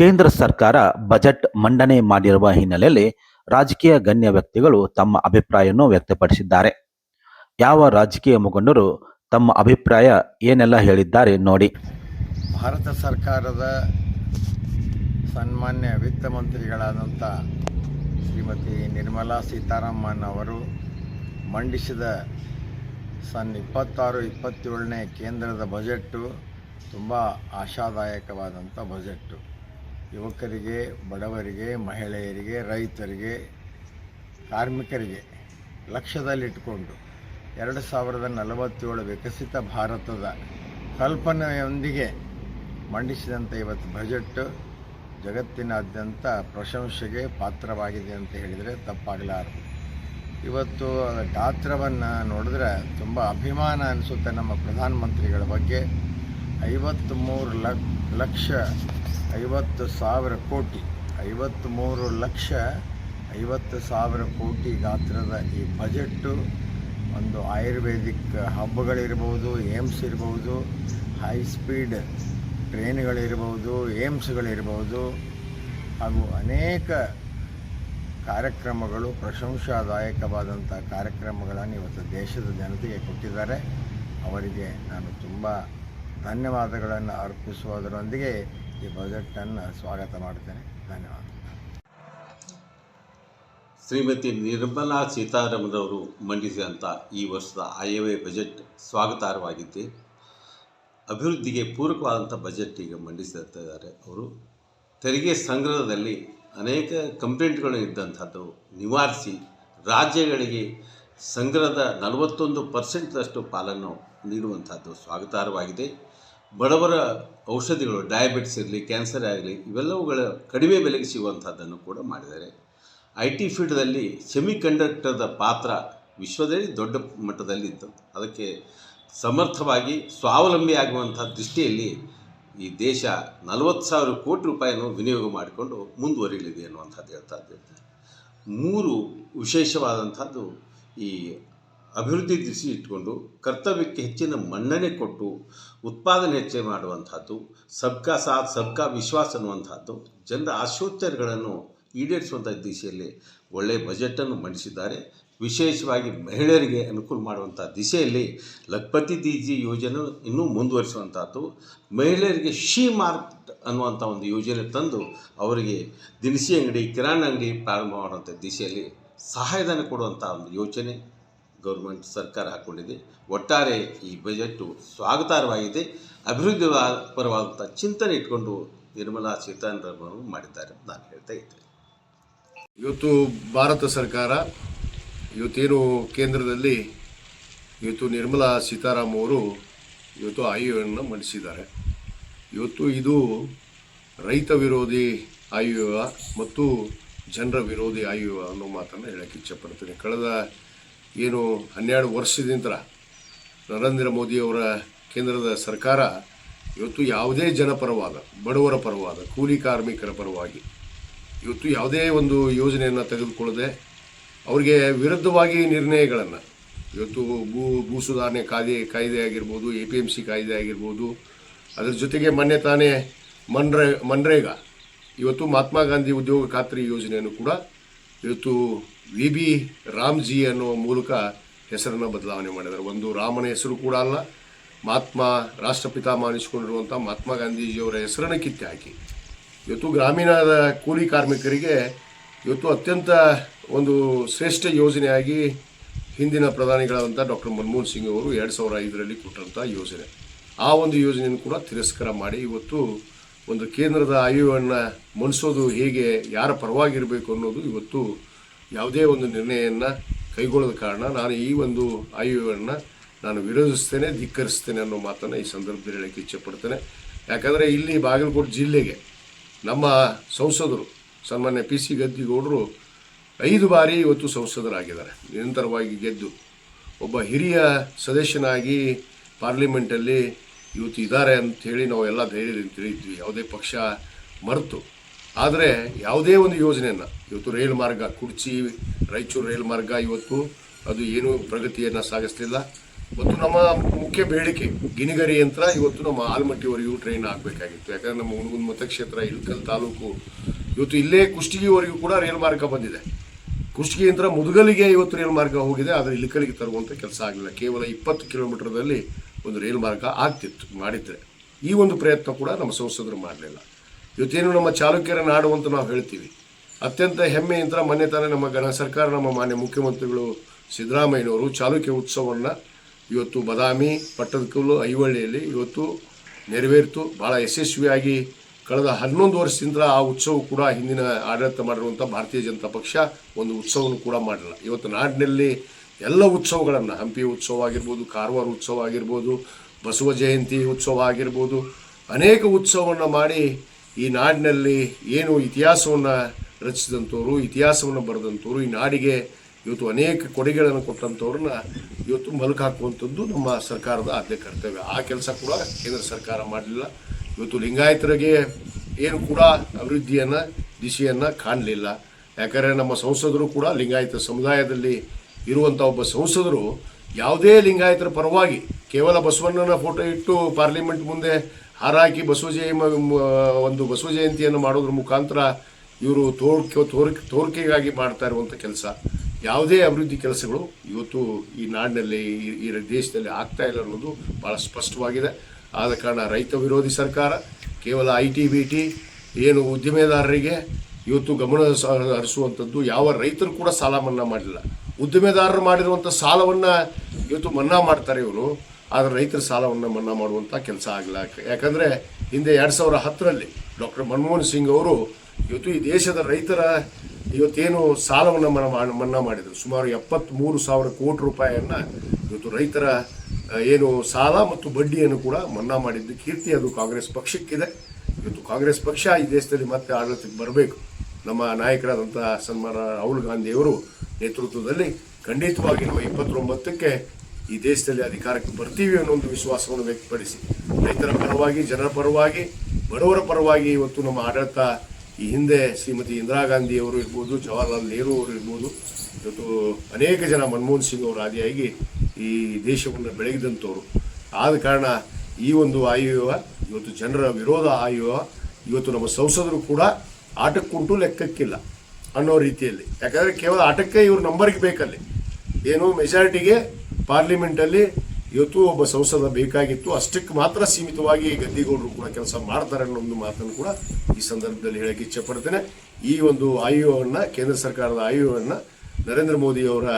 ಕೇಂದ್ರ ಸರ್ಕಾರ ಬಜೆಟ್ ಮಂಡನೆ ಮಾಡಿರುವ ಹಿನ್ನೆಲೆಯಲ್ಲಿ ರಾಜಕೀಯ ಗಣ್ಯ ವ್ಯಕ್ತಿಗಳು ತಮ್ಮ ಅಭಿಪ್ರಾಯವನ್ನು ವ್ಯಕ್ತಪಡಿಸಿದ್ದಾರೆ. ಯಾವ ರಾಜಕೀಯ ಮುಖಂಡರು ತಮ್ಮ ಅಭಿಪ್ರಾಯ ಏನೆಲ್ಲ ಹೇಳಿದ್ದಾರೆ ನೋಡಿ. ಭಾರತ ಸರ್ಕಾರದ ಸನ್ಮಾನ್ಯ ವಿತ್ತ ಮಂತ್ರಿಗಳಾದಂಥ ಶ್ರೀಮತಿ ನಿರ್ಮಲಾ ಸೀತಾರಾಮನ್ ಅವರು ಮಂಡಿಸಿದ ಸನ್ ಇಪ್ಪತ್ತಾರು, ಇಪ್ಪತ್ತೇಳನೇ ಕೇಂದ್ರದ ಬಜೆಟ್ಟು ತುಂಬ ಆಶಾದಾಯಕವಾದಂಥ ಬಜೆಟ್ಟು. ಯುವಕರಿಗೆ, ಬಡವರಿಗೆ, ಮಹಿಳೆಯರಿಗೆ, ರೈತರಿಗೆ, ಕಾರ್ಮಿಕರಿಗೆ ಲಕ್ಷ್ಯದಲ್ಲಿಟ್ಟುಕೊಂಡು ಎರಡು ಸಾವಿರದ ನಲವತ್ತೇಳು ವಿಕಸಿತ ಭಾರತದ ಕಲ್ಪನೆಯೊಂದಿಗೆ ಮಂಡಿಸಿದಂಥ ಇವತ್ತು ಬಜೆಟ್ ಜಗತ್ತಿನಾದ್ಯಂತ ಪ್ರಶಂಸೆಗೆ ಪಾತ್ರವಾಗಿದೆ ಅಂತ ಹೇಳಿದರೆ ತಪ್ಪಾಗಲಾರದು. ಇವತ್ತು ಗಾತ್ರವನ್ನು ನೋಡಿದ್ರೆ ತುಂಬ ಅಭಿಮಾನ ಅನಿಸುತ್ತೆ ನಮ್ಮ ಪ್ರಧಾನಮಂತ್ರಿಗಳ ಬಗ್ಗೆ. ಐವತ್ತ್ಮೂರು ಲಕ್, ಲಕ್ಷ ಐವತ್ತು ಸಾವಿರ ಕೋಟಿ ಐವತ್ತ್ಮೂರು ಲಕ್ಷ ಐವತ್ತು ಸಾವಿರ ಕೋಟಿ ಗಾತ್ರದ ಈ ಬಜೆಟ್ಟು ಒಂದು ಆಯುರ್ವೇದಿಕ್ ಹಬ್ಬಗಳಿರ್ಬೋದು, ಏಮ್ಸ್ ಇರ್ಬೋದು, ಹೈ ಸ್ಪೀಡ್ ಟ್ರೈನ್ಗಳಿರ್ಬೋದು, ಏಮ್ಸ್ಗಳಿರ್ಬೋದು, ಹಾಗೂ ಅನೇಕ ಕಾರ್ಯಕ್ರಮಗಳು ಪ್ರಶಂಸಾದಾಯಕವಾದಂಥ ಕಾರ್ಯಕ್ರಮಗಳನ್ನು ಇವತ್ತು ದೇಶದ ಜನತೆಗೆ ಕೊಟ್ಟಿದ್ದಾರೆ. ಅವರಿಗೆ ನಾನು ತುಂಬ ಧನ್ಯವಾದಗಳನ್ನು ಅರ್ಪಿಸುವುದರೊಂದಿಗೆ ಈ ಬಜೆಟನ್ನು ಸ್ವಾಗತ ಮಾಡ್ತೇನೆ ಧನ್ಯವಾದ. ಶ್ರೀಮತಿ ನಿರ್ಮಲಾ ಸೀತಾರಾಮನ್ ಮಂಡಿಸಿದಂಥ ಈ ವರ್ಷದ ಆಯವ್ಯಯ ಬಜೆಟ್ ಸ್ವಾಗತಾರ್ಹವಾಗಿದ್ದೆ ಅಭಿವೃದ್ಧಿಗೆ ಪೂರಕವಾದಂಥ ಬಜೆಟ್ ಈಗ ಮಂಡಿಸುತ್ತಿದ್ದಾರೆ ಅವರು. ತೆರಿಗೆ ಸಂಗ್ರಹದಲ್ಲಿ ಅನೇಕ ಕಂಪ್ಲೇಂಟ್ಗಳು ಇದ್ದಂಥದ್ದು ನಿವಾರಿಸಿ ರಾಜ್ಯಗಳಿಗೆ ಸಂಗ್ರಹದ ನಲವತ್ತೊಂದು ಪರ್ಸೆಂಟ್ದಷ್ಟು ಪಾಲನ್ನು ನೀಡುವಂಥದ್ದು ಸ್ವಾಗತಾರ್ಹವಾಗಿದೆ. ಬಡವರ ಔಷಧಿಗಳು ಡಯಾಬಿಟಿಸ್ ಇರಲಿ ಕ್ಯಾನ್ಸರ್ ಆಗಲಿ, ಇವೆಲ್ಲವುಗಳ ಕಡಿಮೆ ಬೆಲೆಗೆ ಸಿಗುವಂಥದ್ದನ್ನು ಕೂಡ ಮಾಡಿದ್ದಾರೆ. ಐ ಟಿ ಫೀಲ್ಡ್ದಲ್ಲಿ ಸೆಮಿ ಕಂಡಕ್ಟರ್ದ ಪಾತ್ರ ವಿಶ್ವದಲ್ಲಿ ದೊಡ್ಡ ಮಟ್ಟದಲ್ಲಿತ್ತು ಅದಕ್ಕೆ ಸಮರ್ಥವಾಗಿ ಸ್ವಾವಲಂಬಿ ಆಗುವಂಥ ದೃಷ್ಟಿಯಲ್ಲಿ ಈ ದೇಶ ನಲವತ್ತು ಸಾವಿರ ಕೋಟಿ ರೂಪಾಯಿಯನ್ನು ವಿನಿಯೋಗ ಮಾಡಿಕೊಂಡು ಮುಂದುವರಿಯಲಿದೆ ಅನ್ನುವಂಥದ್ದು ಹೇಳ್ತಾ ಇದ್ದೇವೆ ಮೂರು ವಿಶೇಷವಾದಂಥದ್ದು ಈ ಅಭಿವೃದ್ಧಿ ದೃಷ್ಟಿ ಇಟ್ಕೊಂಡು ಕರ್ತವ್ಯಕ್ಕೆ ಹೆಚ್ಚಿನ ಮನ್ನಣೆ ಕೊಟ್ಟು ಉತ್ಪಾದನೆ ಹೆಚ್ಚೆ ಮಾಡುವಂಥದ್ದು ಸಬ್ಕಾ ಸಾಥ್, ಸಬ್ಕಾ ವಿಶ್ವಾಸ ಅನ್ನುವಂಥದ್ದು ಜನರ ಆಶೋತ್ತರಗಳನ್ನು ಈಡೇರಿಸುವಂಥ ದಿಶೆಯಲ್ಲಿ ಒಳ್ಳೆಯ ಬಜೆಟನ್ನು ಮಂಡಿಸಿದ್ದಾರೆ. ವಿಶೇಷವಾಗಿ ಮಹಿಳೆಯರಿಗೆ ಅನುಕೂಲ ಮಾಡುವಂಥ ದಿಸೆಯಲ್ಲಿ ಲಖಪತಿ ದೀಜಿ ಯೋಜನೆ ಇನ್ನೂ ಮುಂದುವರಿಸುವಂಥದ್ದು ಮಹಿಳೆಯರಿಗೆ ಶಿ ಮಾರ್ಕ್ ಅನ್ನುವಂಥ ಒಂದು ಯೋಜನೆ ತಂದು ಅವರಿಗೆ ದಿನಸಿ ಅಂಗಡಿ, ಕಿರಾಣಿ ಅಂಗಡಿ ಪ್ರಾರಂಭ ಮಾಡುವಂಥ ದಿಶೆಯಲ್ಲಿ ಸಹಾಯಧನ ಕೊಡುವಂಥ ಒಂದು ಯೋಜನೆ ಗೌರ್ಮೆಂಟ್ ಸರ್ಕಾರ ಹಾಕ್ಕೊಂಡಿದೆ ಒಟ್ಟಾರೆ ಈ ಬಜೆಟ್ಟು ಸ್ವಾಗತಾರ್ಹವಾಗಿದೆ. ಅಭಿವೃದ್ಧಿ ಪರವಾದಂಥ ಚಿಂತನೆ ಇಟ್ಕೊಂಡು ನಿರ್ಮಲಾ ಸೀತಾರಾಮನ್ ಮಾಡಿದ್ದಾರೆ ನಾನು ಹೇಳ್ತಾ ಇದ್ದೇನೆ ಇವತ್ತು ಭಾರತ ಸರ್ಕಾರ, ಇವತ್ತೇನು ಕೇಂದ್ರದಲ್ಲಿ ಇವತ್ತು ನಿರ್ಮಲಾ ಸೀತಾರಾಮ್ ಅವರು ಇವತ್ತು ಆಯೋಗವನ್ನು ಮಂಡಿಸಿದ್ದಾರೆ. ಇವತ್ತು ಇದು ರೈತ ವಿರೋಧಿ ಆಯೋಗ ಮತ್ತು ಜನರ ವಿರೋಧಿ ಆಯೋಗ ಅನ್ನೋ ಮಾತನ್ನು ಹೇಳೋಕ್ಕೆ ಇಚ್ಛೆಪಡ್ತೀನಿ ಕಳೆದ ಏನು ಹನ್ನೆರಡು ವರ್ಷದಿಂದ ನರೇಂದ್ರ ಮೋದಿಯವರ ಕೇಂದ್ರದ ಸರ್ಕಾರ ಇವತ್ತು ಯಾವುದೇ ಜನಪರವಾದ, ಬಡವರ ಪರವಾದ, ಕೂಲಿ ಕಾರ್ಮಿಕರ ಪರವಾಗಿ ಇವತ್ತು ಯಾವುದೇ ಒಂದು ಯೋಜನೆಯನ್ನು ತೆಗೆದುಕೊಳ್ಳದೆ ಅವರಿಗೆ ವಿರುದ್ಧವಾಗಿ ನಿರ್ಣಯಗಳನ್ನು ಇವತ್ತು ಭೂ ಭೂ ಸುಧಾರಣೆ ಕಾಯ್ದೆ ಕಾಯ್ದೆ ಆಗಿರ್ಬೋದು ಎ ಪಿ ಎಂ ಸಿ ಕಾಯ್ದೆ ಆಗಿರ್ಬೋದು, ಅದರ ಜೊತೆಗೆ ಮೊನ್ನೆ ತಾನೇ ಮನ್ರೇ, ಮನ್ರೇಗಾ, ಇವತ್ತು ಮಹಾತ್ಮ ಗಾಂಧಿ ಉದ್ಯೋಗ ಖಾತ್ರಿ ಯೋಜನೆಯನ್ನು ಕೂಡ ಇವತ್ತು ವಿ ಬಿ ರಾಮ್ಜಿ ಅನ್ನೋ ಮೂಲಕ ಹೆಸರನ್ನು ಬದಲಾವಣೆ ಮಾಡಿದ್ದಾರೆ. ಒಂದು ರಾಮನ ಹೆಸರು ಕೂಡ ಅಲ್ಲ, ಮಹಾತ್ಮ ರಾಷ್ಟ್ರಪಿತಾಮ ಅನಿಸ್ಕೊಂಡಿರುವಂಥ ಮಹಾತ್ಮ ಗಾಂಧೀಜಿಯವರ ಹೆಸರನ್ನು ಕಿತ್ತೆ ಹಾಕಿ. ಇವತ್ತು ಗ್ರಾಮೀಣದ ಕೂಲಿ ಕಾರ್ಮಿಕರಿಗೆ ಇವತ್ತು ಅತ್ಯಂತ ಒಂದು ಶ್ರೇಷ್ಠ ಯೋಜನೆಯಾಗಿ ಹಿಂದಿನ ಪ್ರಧಾನಿಗಳಾದಂಥ ಡಾಕ್ಟರ್ ಮನಮೋಹನ್ ಸಿಂಗ್ ಅವರು ಎರಡು ಸಾವಿರ ಐದರಲ್ಲಿ ಕೊಟ್ಟಂಥ ಯೋಜನೆ. ಆ ಒಂದು ಯೋಜನೆಯನ್ನು ಕೂಡ ತಿರಸ್ಕಾರ ಮಾಡಿ ಇವತ್ತು ಒಂದು ಕೇಂದ್ರದ ಆಯುವನ್ನು ಮಣಿಸೋದು ಹೇಗೆ, ಯಾರ ಪರವಾಗಿರಬೇಕು ಅನ್ನೋದು ಇವತ್ತು ಯಾವುದೇ ಒಂದು ನಿರ್ಣಯವನ್ನು ಕೈಗೊಳ್ಳದ ಕಾರಣ ನಾನು ಈ ಒಂದು ಆಯುವನ್ನು ನಾನು ವಿರೋಧಿಸ್ತೇನೆ, ಧಿಕ್ಕರಿಸ್ತೇನೆ ಅನ್ನೋ ಮಾತನ್ನು ಈ ಸಂದರ್ಭದಲ್ಲಿ ಹೇಳೋಕ್ಕೆ ಇಚ್ಛೆಪಡ್ತೇನೆ. ಯಾಕಂದರೆ ಇಲ್ಲಿ ಬಾಗಲಕೋಟೆ ಜಿಲ್ಲೆಗೆ ನಮ್ಮ ಸಂಸದರು, ಸನ್ಮಾನ್ಯ ಪಿ ಸಿ ಗದ್ದಿಗೌಡರು ಐದು ಬಾರಿ ಇವತ್ತು ಸಂಸದರಾಗಿದ್ದಾರೆ. ನಿರಂತರವಾಗಿ ಗೆದ್ದು ಒಬ್ಬ ಹಿರಿಯ ಸದಸ್ಯನಾಗಿ ಪಾರ್ಲಿಮೆಂಟಲ್ಲಿ ಇವತ್ತು ಇದ್ದಾರೆ ಅಂಥೇಳಿ ನಾವು ಎಲ್ಲ ಧೈರ್ಯದಿಂದ ತಿಳಿದ್ವಿ. ಯಾವುದೇ ಪಕ್ಷ ಮರೆತು ಆದರೆ ಯಾವುದೇ ಒಂದು ಯೋಜನೆಯನ್ನು, ಇವತ್ತು ರೈಲು ಮಾರ್ಗ ಕುರ್ಚಿ ರಾಯಚೂರು ರೈಲು ಮಾರ್ಗ ಇವತ್ತು ಅದು ಏನು ಪ್ರಗತಿಯನ್ನು ಸಾಗಿಸ್ತಿಲ್ಲ ಮತ್ತು ನಮ್ಮ ಮುಖ್ಯ ಬೇಡಿಕೆ, ಗಿಣಿಗರಿ ಯಂತ್ರ ಇವತ್ತು ನಮ್ಮ ಆಲ್ಮಟ್ಟಿವರೆಗೂ ಟ್ರೈನ್ ಆಗಬೇಕಾಗಿತ್ತು. ಯಾಕಂದರೆ ನಮ್ಮ ಹುಣಗುಂದ ಮತಕ್ಷೇತ್ರ, ಇಳಕಲ್ ತಾಲೂಕು, ಇವತ್ತು ಇಲ್ಲೇ ಕುಷ್ಟಗಿವರೆಗೂ ಕೂಡ ರೈಲು ಮಾರ್ಗ ಬಂದಿದೆ. ಕುಷ್ಟಗಿ ಯಂತ್ರ ಮುದುಗಲಿಗೆ ಇವತ್ತು ರೈಲು ಮಾರ್ಗ ಹೋಗಿದೆ, ಆದರೆ ಇಳಕಲಿಗೆ ತರುವಂಥ ಕೆಲಸ ಆಗಲಿಲ್ಲ. ಕೇವಲ ಇಪ್ಪತ್ತು ಕಿಲೋಮೀಟರ್ದಲ್ಲಿ ಒಂದು ರೈಲು ಮಾರ್ಗ ಆಗ್ತಿತ್ತು, ಮಾಡಿದ್ರೆ. ಈ ಒಂದು ಪ್ರಯತ್ನ ಕೂಡ ನಮ್ಮ ಸಂಸದರು ಮಾಡಲಿಲ್ಲ. ಇವತ್ತೇನು ನಮ್ಮ ಚಾಲುಕ್ಯರ ನಾಡು ಅಂತ ನಾವು ಹೇಳ್ತೀವಿ. ಅತ್ಯಂತ ಹೆಮ್ಮೆಯಿಂದ ಮೊನ್ನೆ ತಾನೇ ನಮ್ಮ ಗಣ ಸರ್ಕಾರ, ನಮ್ಮ ಮಾನ್ಯ ಮುಖ್ಯಮಂತ್ರಿಗಳು ಸಿದ್ದರಾಮಯ್ಯನವರು ಚಾಲುಕ್ಯ ಉತ್ಸವವನ್ನು ಇವತ್ತು ಬದಾಮಿ ಪಟ್ಟದಕಲ್ಲು ಐವಳ್ಳಿಯಲ್ಲಿ ಇವತ್ತು ನೆರವೇರಿತು. ಭಾಳ ಯಶಸ್ವಿಯಾಗಿ ಕಳೆದ ಹನ್ನೊಂದು ವರ್ಷದಿಂದ ಆ ಉತ್ಸವ ಕೂಡ ಹಿಂದಿನ ಆಡಳಿತ ಮಾಡಿರುವಂಥ ಭಾರತೀಯ ಜನತಾ ಪಕ್ಷ ಒಂದು ಉತ್ಸವವನ್ನು ಕೂಡ ಮಾಡಿಲ್ಲ. ಇವತ್ತು ನಾಡಿನಲ್ಲಿ ಎಲ್ಲ ಉತ್ಸವಗಳನ್ನು, ಹಂಪಿ ಉತ್ಸವ ಆಗಿರ್ಬೋದು, ಕಾರವಾರ ಉತ್ಸವ ಆಗಿರ್ಬೋದು, ಬಸವ ಜಯಂತಿ ಉತ್ಸವ ಆಗಿರ್ಬೋದು, ಅನೇಕ ಉತ್ಸವವನ್ನು ಮಾಡಿ ಈ ನಾಡಿನಲ್ಲಿ ಏನು ಇತಿಹಾಸವನ್ನು ರಚಿಸಿದಂಥವ್ರು, ಇತಿಹಾಸವನ್ನು ಬರೆದಂಥವ್ರು, ಈ ನಾಡಿಗೆ ಇವತ್ತು ಅನೇಕ ಕೊಡುಗೆಗಳನ್ನು ಕೊಟ್ಟಂಥವ್ರನ್ನ ಇವತ್ತು ಮಲಕು ಹಾಕುವಂಥದ್ದು ನಮ್ಮ ಸರ್ಕಾರದ ಆದ್ಯ ಕರ್ತವ್ಯ. ಆ ಕೆಲಸ ಕೂಡ ಕೇಂದ್ರ ಸರ್ಕಾರ ಮಾಡಲಿಲ್ಲ. ಇವತ್ತು ಲಿಂಗಾಯತರಿಗೆ ಏನು ಕೂಡ ಅಭಿವೃದ್ಧಿಯನ್ನು, ದಿಶೆಯನ್ನು ಕಾಣಲಿಲ್ಲ. ಯಾಕಂದರೆ ನಮ್ಮ ಸಂಸದರು ಕೂಡ ಲಿಂಗಾಯತ ಸಮುದಾಯದಲ್ಲಿ ಇರುವಂಥ ಒಬ್ಬ ಸಂಸದರು ಯಾವುದೇ ಲಿಂಗಾಯತರ ಪರವಾಗಿ ಕೇವಲ ಬಸವಣ್ಣನ ಫೋಟೋ ಇಟ್ಟು ಪಾರ್ಲಿಮೆಂಟ್ ಮುಂದೆ ಹಾರಾಕಿ ಬಸವ ಜಯ ಒಂದು ಬಸವ ಜಯಂತಿಯನ್ನು ಮಾಡೋದ್ರ ಮುಖಾಂತರ ಇವರು ತೋರ್ಕೆ ತೋರ್ಕೆ, ತೋರ್ಕೆಗಾಗಿ ಮಾಡ್ತಾ ಇರುವಂಥ ಕೆಲಸ. ಯಾವುದೇ ಅಭಿವೃದ್ಧಿ ಕೆಲಸಗಳು ಇವತ್ತು ಈ ನಾಡಿನಲ್ಲಿ, ಈ- ದೇಶದಲ್ಲಿ ಆಗ್ತಾ ಇಲ್ಲ ಅನ್ನೋದು ಭಾಳ ಸ್ಪಷ್ಟವಾಗಿದೆ. ಆದ ಕಾರಣ ರೈತ ವಿರೋಧಿ ಸರ್ಕಾರ, ಕೇವಲ ಐ ಟಿ ಬಿ ಟಿ, ಏನು ಉದ್ದಿಮೆದಾರರಿಗೆ ಇವತ್ತು ಗಮನ ಹರಿಸುವಂಥದ್ದು ಯಾವ ರೈತರು ಕೂಡ ಸಾಲ ಮನ್ನಾ ಮಾಡಲಿಲ್ಲ. ಉದ್ದಿಮೆದಾರರು ಮಾಡಿರುವಂಥ ಸಾಲವನ್ನು ಇವತ್ತು ಮನ್ನಾ ಮಾಡ್ತಾರೆ ಇವರು. ಆದರೆ ರೈತರ ಸಾಲವನ್ನು ಮನ್ನಾ ಮಾಡುವಂಥ ಕೆಲಸ ಆಗಲ್ಲ ಯಾಕಂದರೆ ಹಿಂದೆ ಎರಡು ಸಾವಿರ ಹತ್ತರಲ್ಲಿ ಡಾಕ್ಟರ್ ಮನಮೋಹನ್ ಸಿಂಗ್ ಅವರು ಇವತ್ತು ಈ ದೇಶದ ರೈತರ ಇವತ್ತೇನು ಸಾಲವನ್ನು ಮನ್ನಾ ಮನ್ನಾ ಮಾಡಿದರು. ಸುಮಾರು ಎಪ್ಪತ್ತ್ಮೂರು ಸಾವಿರ ಕೋಟಿ ರೂಪಾಯಿಯನ್ನು ಇವತ್ತು ರೈತರ ಏನು ಸಾಲ ಮತ್ತು ಬಡ್ಡಿಯನ್ನು ಕೂಡ ಮನ್ನಾ ಮಾಡಿದ್ದು. ಕೀರ್ತಿ ಅದು ಕಾಂಗ್ರೆಸ್ ಪಕ್ಷಕ್ಕಿದೆ. ಇವತ್ತು ಕಾಂಗ್ರೆಸ್ ಪಕ್ಷ ಈ ದೇಶದಲ್ಲಿ ಮತ್ತೆ ಆಡಳಿತಕ್ಕೆ ಬರಬೇಕು. ನಮ್ಮ ನಾಯಕರಾದಂಥ ಸನ್ಮಾನ ರಾಹುಲ್ ಗಾಂಧಿಯವರು ನೇತೃತ್ವದಲ್ಲಿ ಖಂಡಿತವಾಗಿ ನಾವು ಇಪ್ಪತ್ತೊಂಬತ್ತಕ್ಕೆ ಈ ದೇಶದಲ್ಲಿ ಅಧಿಕಾರಕ್ಕೆ ಬರ್ತೀವಿ ಅನ್ನೋ ಒಂದು ವಿಶ್ವಾಸವನ್ನು ವ್ಯಕ್ತಪಡಿಸಿ. ರೈತರ ಪರವಾಗಿ, ಜನರ ಪರವಾಗಿ, ಬಡವರ ಪರವಾಗಿ ಇವತ್ತು ನಮ್ಮ ಆಡಳಿತ ಈ ಹಿಂದೆ ಶ್ರೀಮತಿ ಇಂದಿರಾ ಗಾಂಧಿ ಅವರು ಇರ್ಬೋದು, ಜವಾಹರ್ಲಾಲ್ ನೆಹರು ಅವರು ಇರ್ಬೋದು, ಇವತ್ತು ಅನೇಕ ಜನ ಮನಮೋಹನ್ ಸಿಂಗ್ ಅವರು ಆದಿಯಾಗಿ ಈ ದೇಶವನ್ನು ಬೆಳಗಿದಂಥವ್ರು. ಆದ ಕಾರಣ ಈ ಒಂದು ಆಯುವ, ಇವತ್ತು ಜನರ ವಿರೋಧ ಆಯುವ, ಇವತ್ತು ನಮ್ಮ ಸಂಸದರು ಕೂಡ ಆಟಕ್ಕುಂಟು ಲೆಕ್ಕಕ್ಕಿಲ್ಲ ಅನ್ನೋ ರೀತಿಯಲ್ಲಿ. ಯಾಕಂದರೆ ಕೇವಲ ಆಟಕ್ಕೆ ಇವರು ನಂಬರ್ಗೆ ಬೇಕಲ್ಲಿ. ಏನು ಮೆಜಾರಿಟಿಗೆ ಪಾರ್ಲಿಮೆಂಟಲ್ಲಿ ಇವತ್ತು ಒಬ್ಬ ಸಂಸದ ಬೇಕಾಗಿತ್ತು. ಅಷ್ಟಕ್ಕೆ ಮಾತ್ರ ಸೀಮಿತವಾಗಿ ಗದ್ದಿಗೌಡರು ಕೂಡ ಕೆಲಸ ಮಾಡ್ತಾರೆ ಅನ್ನೋ ಒಂದು ಮಾತನ್ನು ಕೂಡ ಈ ಸಂದರ್ಭದಲ್ಲಿ ಹೇಳಕ್ಕೆ ಇಚ್ಛಪಡ್ತೇನೆ ಈ ಒಂದು ಆಯೋಗವನ್ನು, ಕೇಂದ್ರ ಸರ್ಕಾರದ ಆಯೋಗವನ್ನು, ನರೇಂದ್ರ ಮೋದಿ ಅವರ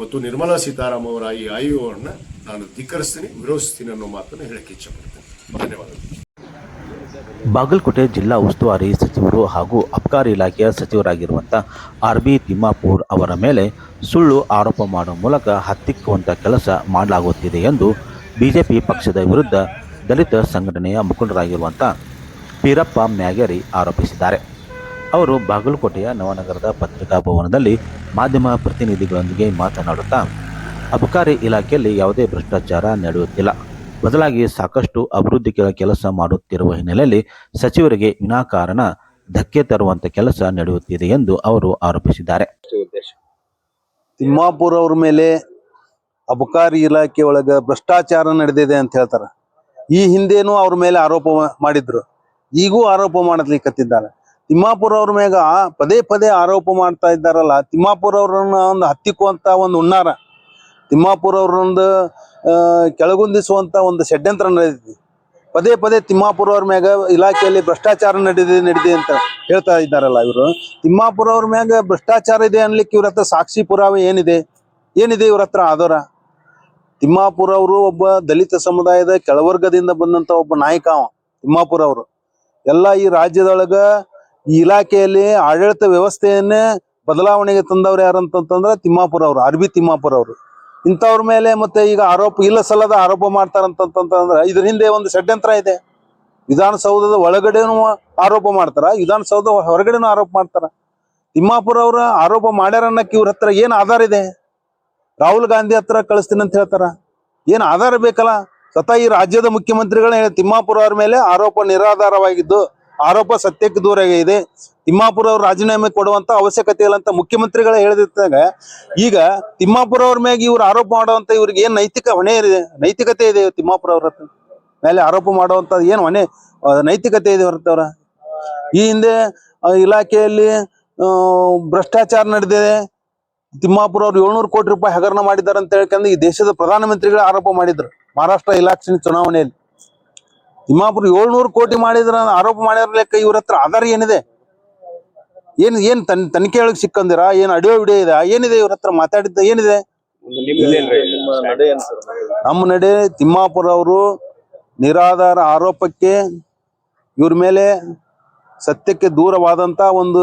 ಮತ್ತು ನಿರ್ಮಲಾ ಸೀತಾರಾಮ್ ಅವರ ಈ ಆಯೋಗವನ್ನು ನಾನು ಧಿಕ್ಕರಿಸ್ತೀನಿ, ವಿರೋಧಿಸ್ತೀನಿ ಅನ್ನೋ ಮಾತನ್ನು ಹೇಳಕ್ಕೆ ಇಚ್ಛಪಡ್ತೇನೆ ಧನ್ಯವಾದಗಳು. ಬಾಗಲಕೋಟೆ ಜಿಲ್ಲಾ ಉಸ್ತುವಾರಿ ಸಚಿವರು ಹಾಗೂ ಅಬ್ಕಾರಿ ಇಲಾಖೆಯ ಸಚಿವರಾಗಿರುವಂಥ ಆರ್ ಬಿ ತಿಮ್ಮಾಪೂರ್ ಅವರ ಮೇಲೆ ಸುಳ್ಳು ಆರೋಪ ಮಾಡುವ ಮೂಲಕ ಹತ್ತಿಕ್ಕುವಂಥ ಕೆಲಸ ಮಾಡಲಾಗುತ್ತಿದೆ ಎಂದು ಬಿಜೆಪಿ ಪಕ್ಷದ ವಿರುದ್ಧ ದಲಿತ ಸಂಘಟನೆಯ ಮುಖಂಡರಾಗಿರುವಂಥ ಪೀರಪ್ಪ ಮ್ಯಾಗೇರಿ ಆರೋಪಿಸಿದ್ದಾರೆ. ಅವರು ಬಾಗಲಕೋಟೆಯ ನವನಗರದ ಪತ್ರಿಕಾ ಭವನದಲ್ಲಿ ಮಾಧ್ಯಮ ಪ್ರತಿನಿಧಿಗಳೊಂದಿಗೆ ಮಾತನಾಡುತ್ತಾ, ಅಬಕಾರಿ ಇಲಾಖೆಯಲ್ಲಿ ಯಾವುದೇ ಭ್ರಷ್ಟಾಚಾರ ನಡೆಯುತ್ತಿಲ್ಲ. ಬದಲಾಗಿ ಸಾಕಷ್ಟು ಅಭಿವೃದ್ಧಿ ಕೆಲ- ಕೆಲಸ ಮಾಡುತ್ತಿರುವ ಹಿನ್ನೆಲೆಯಲ್ಲಿ ಸಚಿವರಿಗೆ ವಿನಾಕಾರಣ ಧಕ್ಕೆ ತರುವಂತ ಕೆಲಸ ನಡೆಯುತ್ತಿದೆ ಎಂದು ಅವರು ಆರೋಪಿಸಿದ್ದಾರೆ. ತಿಮ್ಮಾಪುರ ಅವ್ರ ಮೇಲೆ ಅಬಕಾರಿ ಇಲಾಖೆ ಒಳಗ ಭ್ರಷ್ಟಾಚಾರ ನಡೆದಿದೆ ಅಂತ ಹೇಳ್ತಾರೆ. ಈ ಹಿಂದೇನು ಅವ್ರ ಮೇಲೆ ಆರೋಪ ಮಾಡಿದ್ರು. ಈಗೂ ಆರೋಪ ಮಾಡಲಿಕ್ಕತ್ತಿದ್ದಾರೆ ತಿಮ್ಮಾಪುರ ಅವ್ರ ಮೇಲೆ ಪದೇ ಪದೇ ಆರೋಪ ಮಾಡ್ತಾ ಇದ್ದಾರಲ್ಲ, ತಿಮ್ಮಾಪುರ ಅವ್ರನ್ನ ಒಂದು ಹತ್ತಿಕ್ಕುವಂತ ಒಂದು ಹುನ್ನಾರ. ತಿಮ್ಮಾಪುರ ಅವ್ರೊಂದು ಕೆಳಗುಂದಿಸುವಂತ ಒಂದು ಷಡ್ಯಂತ್ರ ನಡೆದಿದೆ. ಪದೇ ಪದೇ ತಿಮ್ಮಾಪುರ ಅವ್ರ ಮ್ಯಾಗ ಇಲಾಖೆಯಲ್ಲಿ ಭ್ರಷ್ಟಾಚಾರ ನಡೆದಿದೆ ನಡೆದಿದೆ ಅಂತ ಹೇಳ್ತಾ ಇದ್ದಾರಲ್ಲ ಇವರು. ತಿಮ್ಮಾಪುರ ಅವ್ರ ಮ್ಯಾಗ ಭ್ರಷ್ಟಾಚಾರ ಇದೆ ಅನ್ಲಿಕ್ಕೆ ಇವ್ರ ಸಾಕ್ಷಿ ಪುರಾವೆ ಏನಿದೆ? ಏನಿದೆ ಇವ್ರ ಹತ್ರ ಆಧಾರ ತಿಮ್ಮಾಪುರ ಅವರು ಒಬ್ಬ ದಲಿತ ಸಮುದಾಯದ ಕೆಳವರ್ಗದಿಂದ ಬಂದಂತ ಒಬ್ಬ ನಾಯಕ ಅವ, ತಿಮ್ಮಾಪುರ ಅವರು. ಎಲ್ಲ ಈ ರಾಜ್ಯದೊಳಗ ಈ ಇಲಾಖೆಯಲ್ಲಿ ಆಡಳಿತ ವ್ಯವಸ್ಥೆಯನ್ನೇ ಬದಲಾವಣೆಗೆ ತಂದವ್ರು ಯಾರಂತಂದ್ರೆ ತಿಮ್ಮಾಪುರ ಅವರು ಅರ್ಬಿ ತಿಮ್ಮಾಪುರ ಅವರು. ಇಂಥವ್ರ ಮೇಲೆ ಮತ್ತೆ ಈಗ ಆರೋಪ, ಇಲ್ಲ ಸಲ್ಲದ ಆರೋಪ ಮಾಡ್ತಾರಂತಂತಂದ್ರೆ ಇದ್ರ ಹಿಂದೆ ಒಂದು ಷಡ್ಯಂತ್ರ ಇದೆ. ವಿಧಾನಸೌಧದ ಒಳಗಡೆನೂ ಆರೋಪ ಮಾಡ್ತಾರ ವಿಧಾನಸೌಧ ಹೊರಗಡೆನೂ ಆರೋಪ ಮಾಡ್ತಾರ. ತಿಮ್ಮಾಪುರ ಅವರ ಆರೋಪ ಮಾಡ್ಯಾರ ಅನ್ನಕ್ಕೆ ಇವ್ರ ಹತ್ರ ಏನ್ ಆಧಾರ ಇದೆ? ರಾಹುಲ್ ಗಾಂಧಿ ಹತ್ರ ಕಳಿಸ್ತೀನಿ ಅಂತ ಹೇಳ್ತಾರ. ಏನ್ ಆಧಾರ ಬೇಕಲ್ಲ? ಸ್ವತಃ ಈ ರಾಜ್ಯದ ಮುಖ್ಯಮಂತ್ರಿಗಳೇ ತಿಮ್ಮಾಪುರ ಅವ್ರ ಮೇಲೆ ಆರೋಪ ನಿರಾಧಾರವಾಗಿದ್ದು, ಆರೋಪ ಸತ್ಯಕ್ಕೆ ದೂರ ಇದೆ ತಿಮ್ಮಾಪುರ ಅವ್ರ ರಾಜೀನಾಮೆ ಕೊಡುವಂತ ಅವಶ್ಯಕತೆ ಇಲ್ಲ ಅಂತ ಮುಖ್ಯಮಂತ್ರಿಗಳ ಹೇಳಿದಾಗ ಈಗ ತಿಮ್ಮಾಪುರ ಅವ್ರ ಮ್ಯಾಗ ಇವ್ರು ಆರೋಪ ಮಾಡುವಂತ ಇವ್ರಿಗೆ ಏನ್ ನೈತಿಕ ಹೊಣೆ ಇದೆ? ನೈತಿಕತೆ ಇದೆ ತಿಮ್ಮಾಪುರ ಅವ್ರ ಮೇಲೆ ಆರೋಪ ಮಾಡುವಂತ ಏನ್ ಹೊಣೆ ನೈತಿಕತೆ ಇದೆ ಹೊರತವ್ರ ಈ ಹಿಂದೆ ಇಲಾಖೆಯಲ್ಲಿ ಭ್ರಷ್ಟಾಚಾರ ನಡೆದಿದೆ. ತಿಮ್ಮಾಪುರ ಅವ್ರು ಏಳ್ನೂರು ಕೋಟಿ ರೂಪಾಯಿ ಹಗರಣ ಮಾಡಿದ್ದಾರೆ ಅಂತ ಹೇಳ್ಕೊಂಡು ಈ ದೇಶದ ಪ್ರಧಾನಮಂತ್ರಿಗಳ ಆರೋಪ ಮಾಡಿದ್ರು, ಮಹಾರಾಷ್ಟ್ರ ಇಲಾಖೆ ಚುನಾವಣೆಯಲ್ಲಿ. ತಿಮ್ಮಾಪುರ ಏಳ್ನೂರು ಕೋಟಿ ಮಾಡಿದ್ರ, ಆರೋಪ ಮಾಡಿದ್ರ ಲೆಕ್ಕ ಇವ್ರ ಹತ್ರ ಆಧಾರ ಏನಿದೆ? ಏನ್ ಏನ್ ತನ್ ತನಿಖೆ ಒಳಗೆ ಸಿಕ್ಕಂದಿರ? ಏನ್ ಅಡಿಯೋ ವಿಡಿಯೋ ಇದೆ ಏನಿದೆ ಇವ್ರ ಹತ್ರ ಮಾತಾಡಿದ್ದ? ಏನಿದೆ? ನಮ್ಮ ನಡೆ ತಿಮ್ಮಾಪುರ ಅವರು ನಿರಾಧಾರ ಆರೋಪಕ್ಕೆ ಇವ್ರ ಮೇಲೆ ಸತ್ಯಕ್ಕೆ ದೂರವಾದಂತ ಒಂದು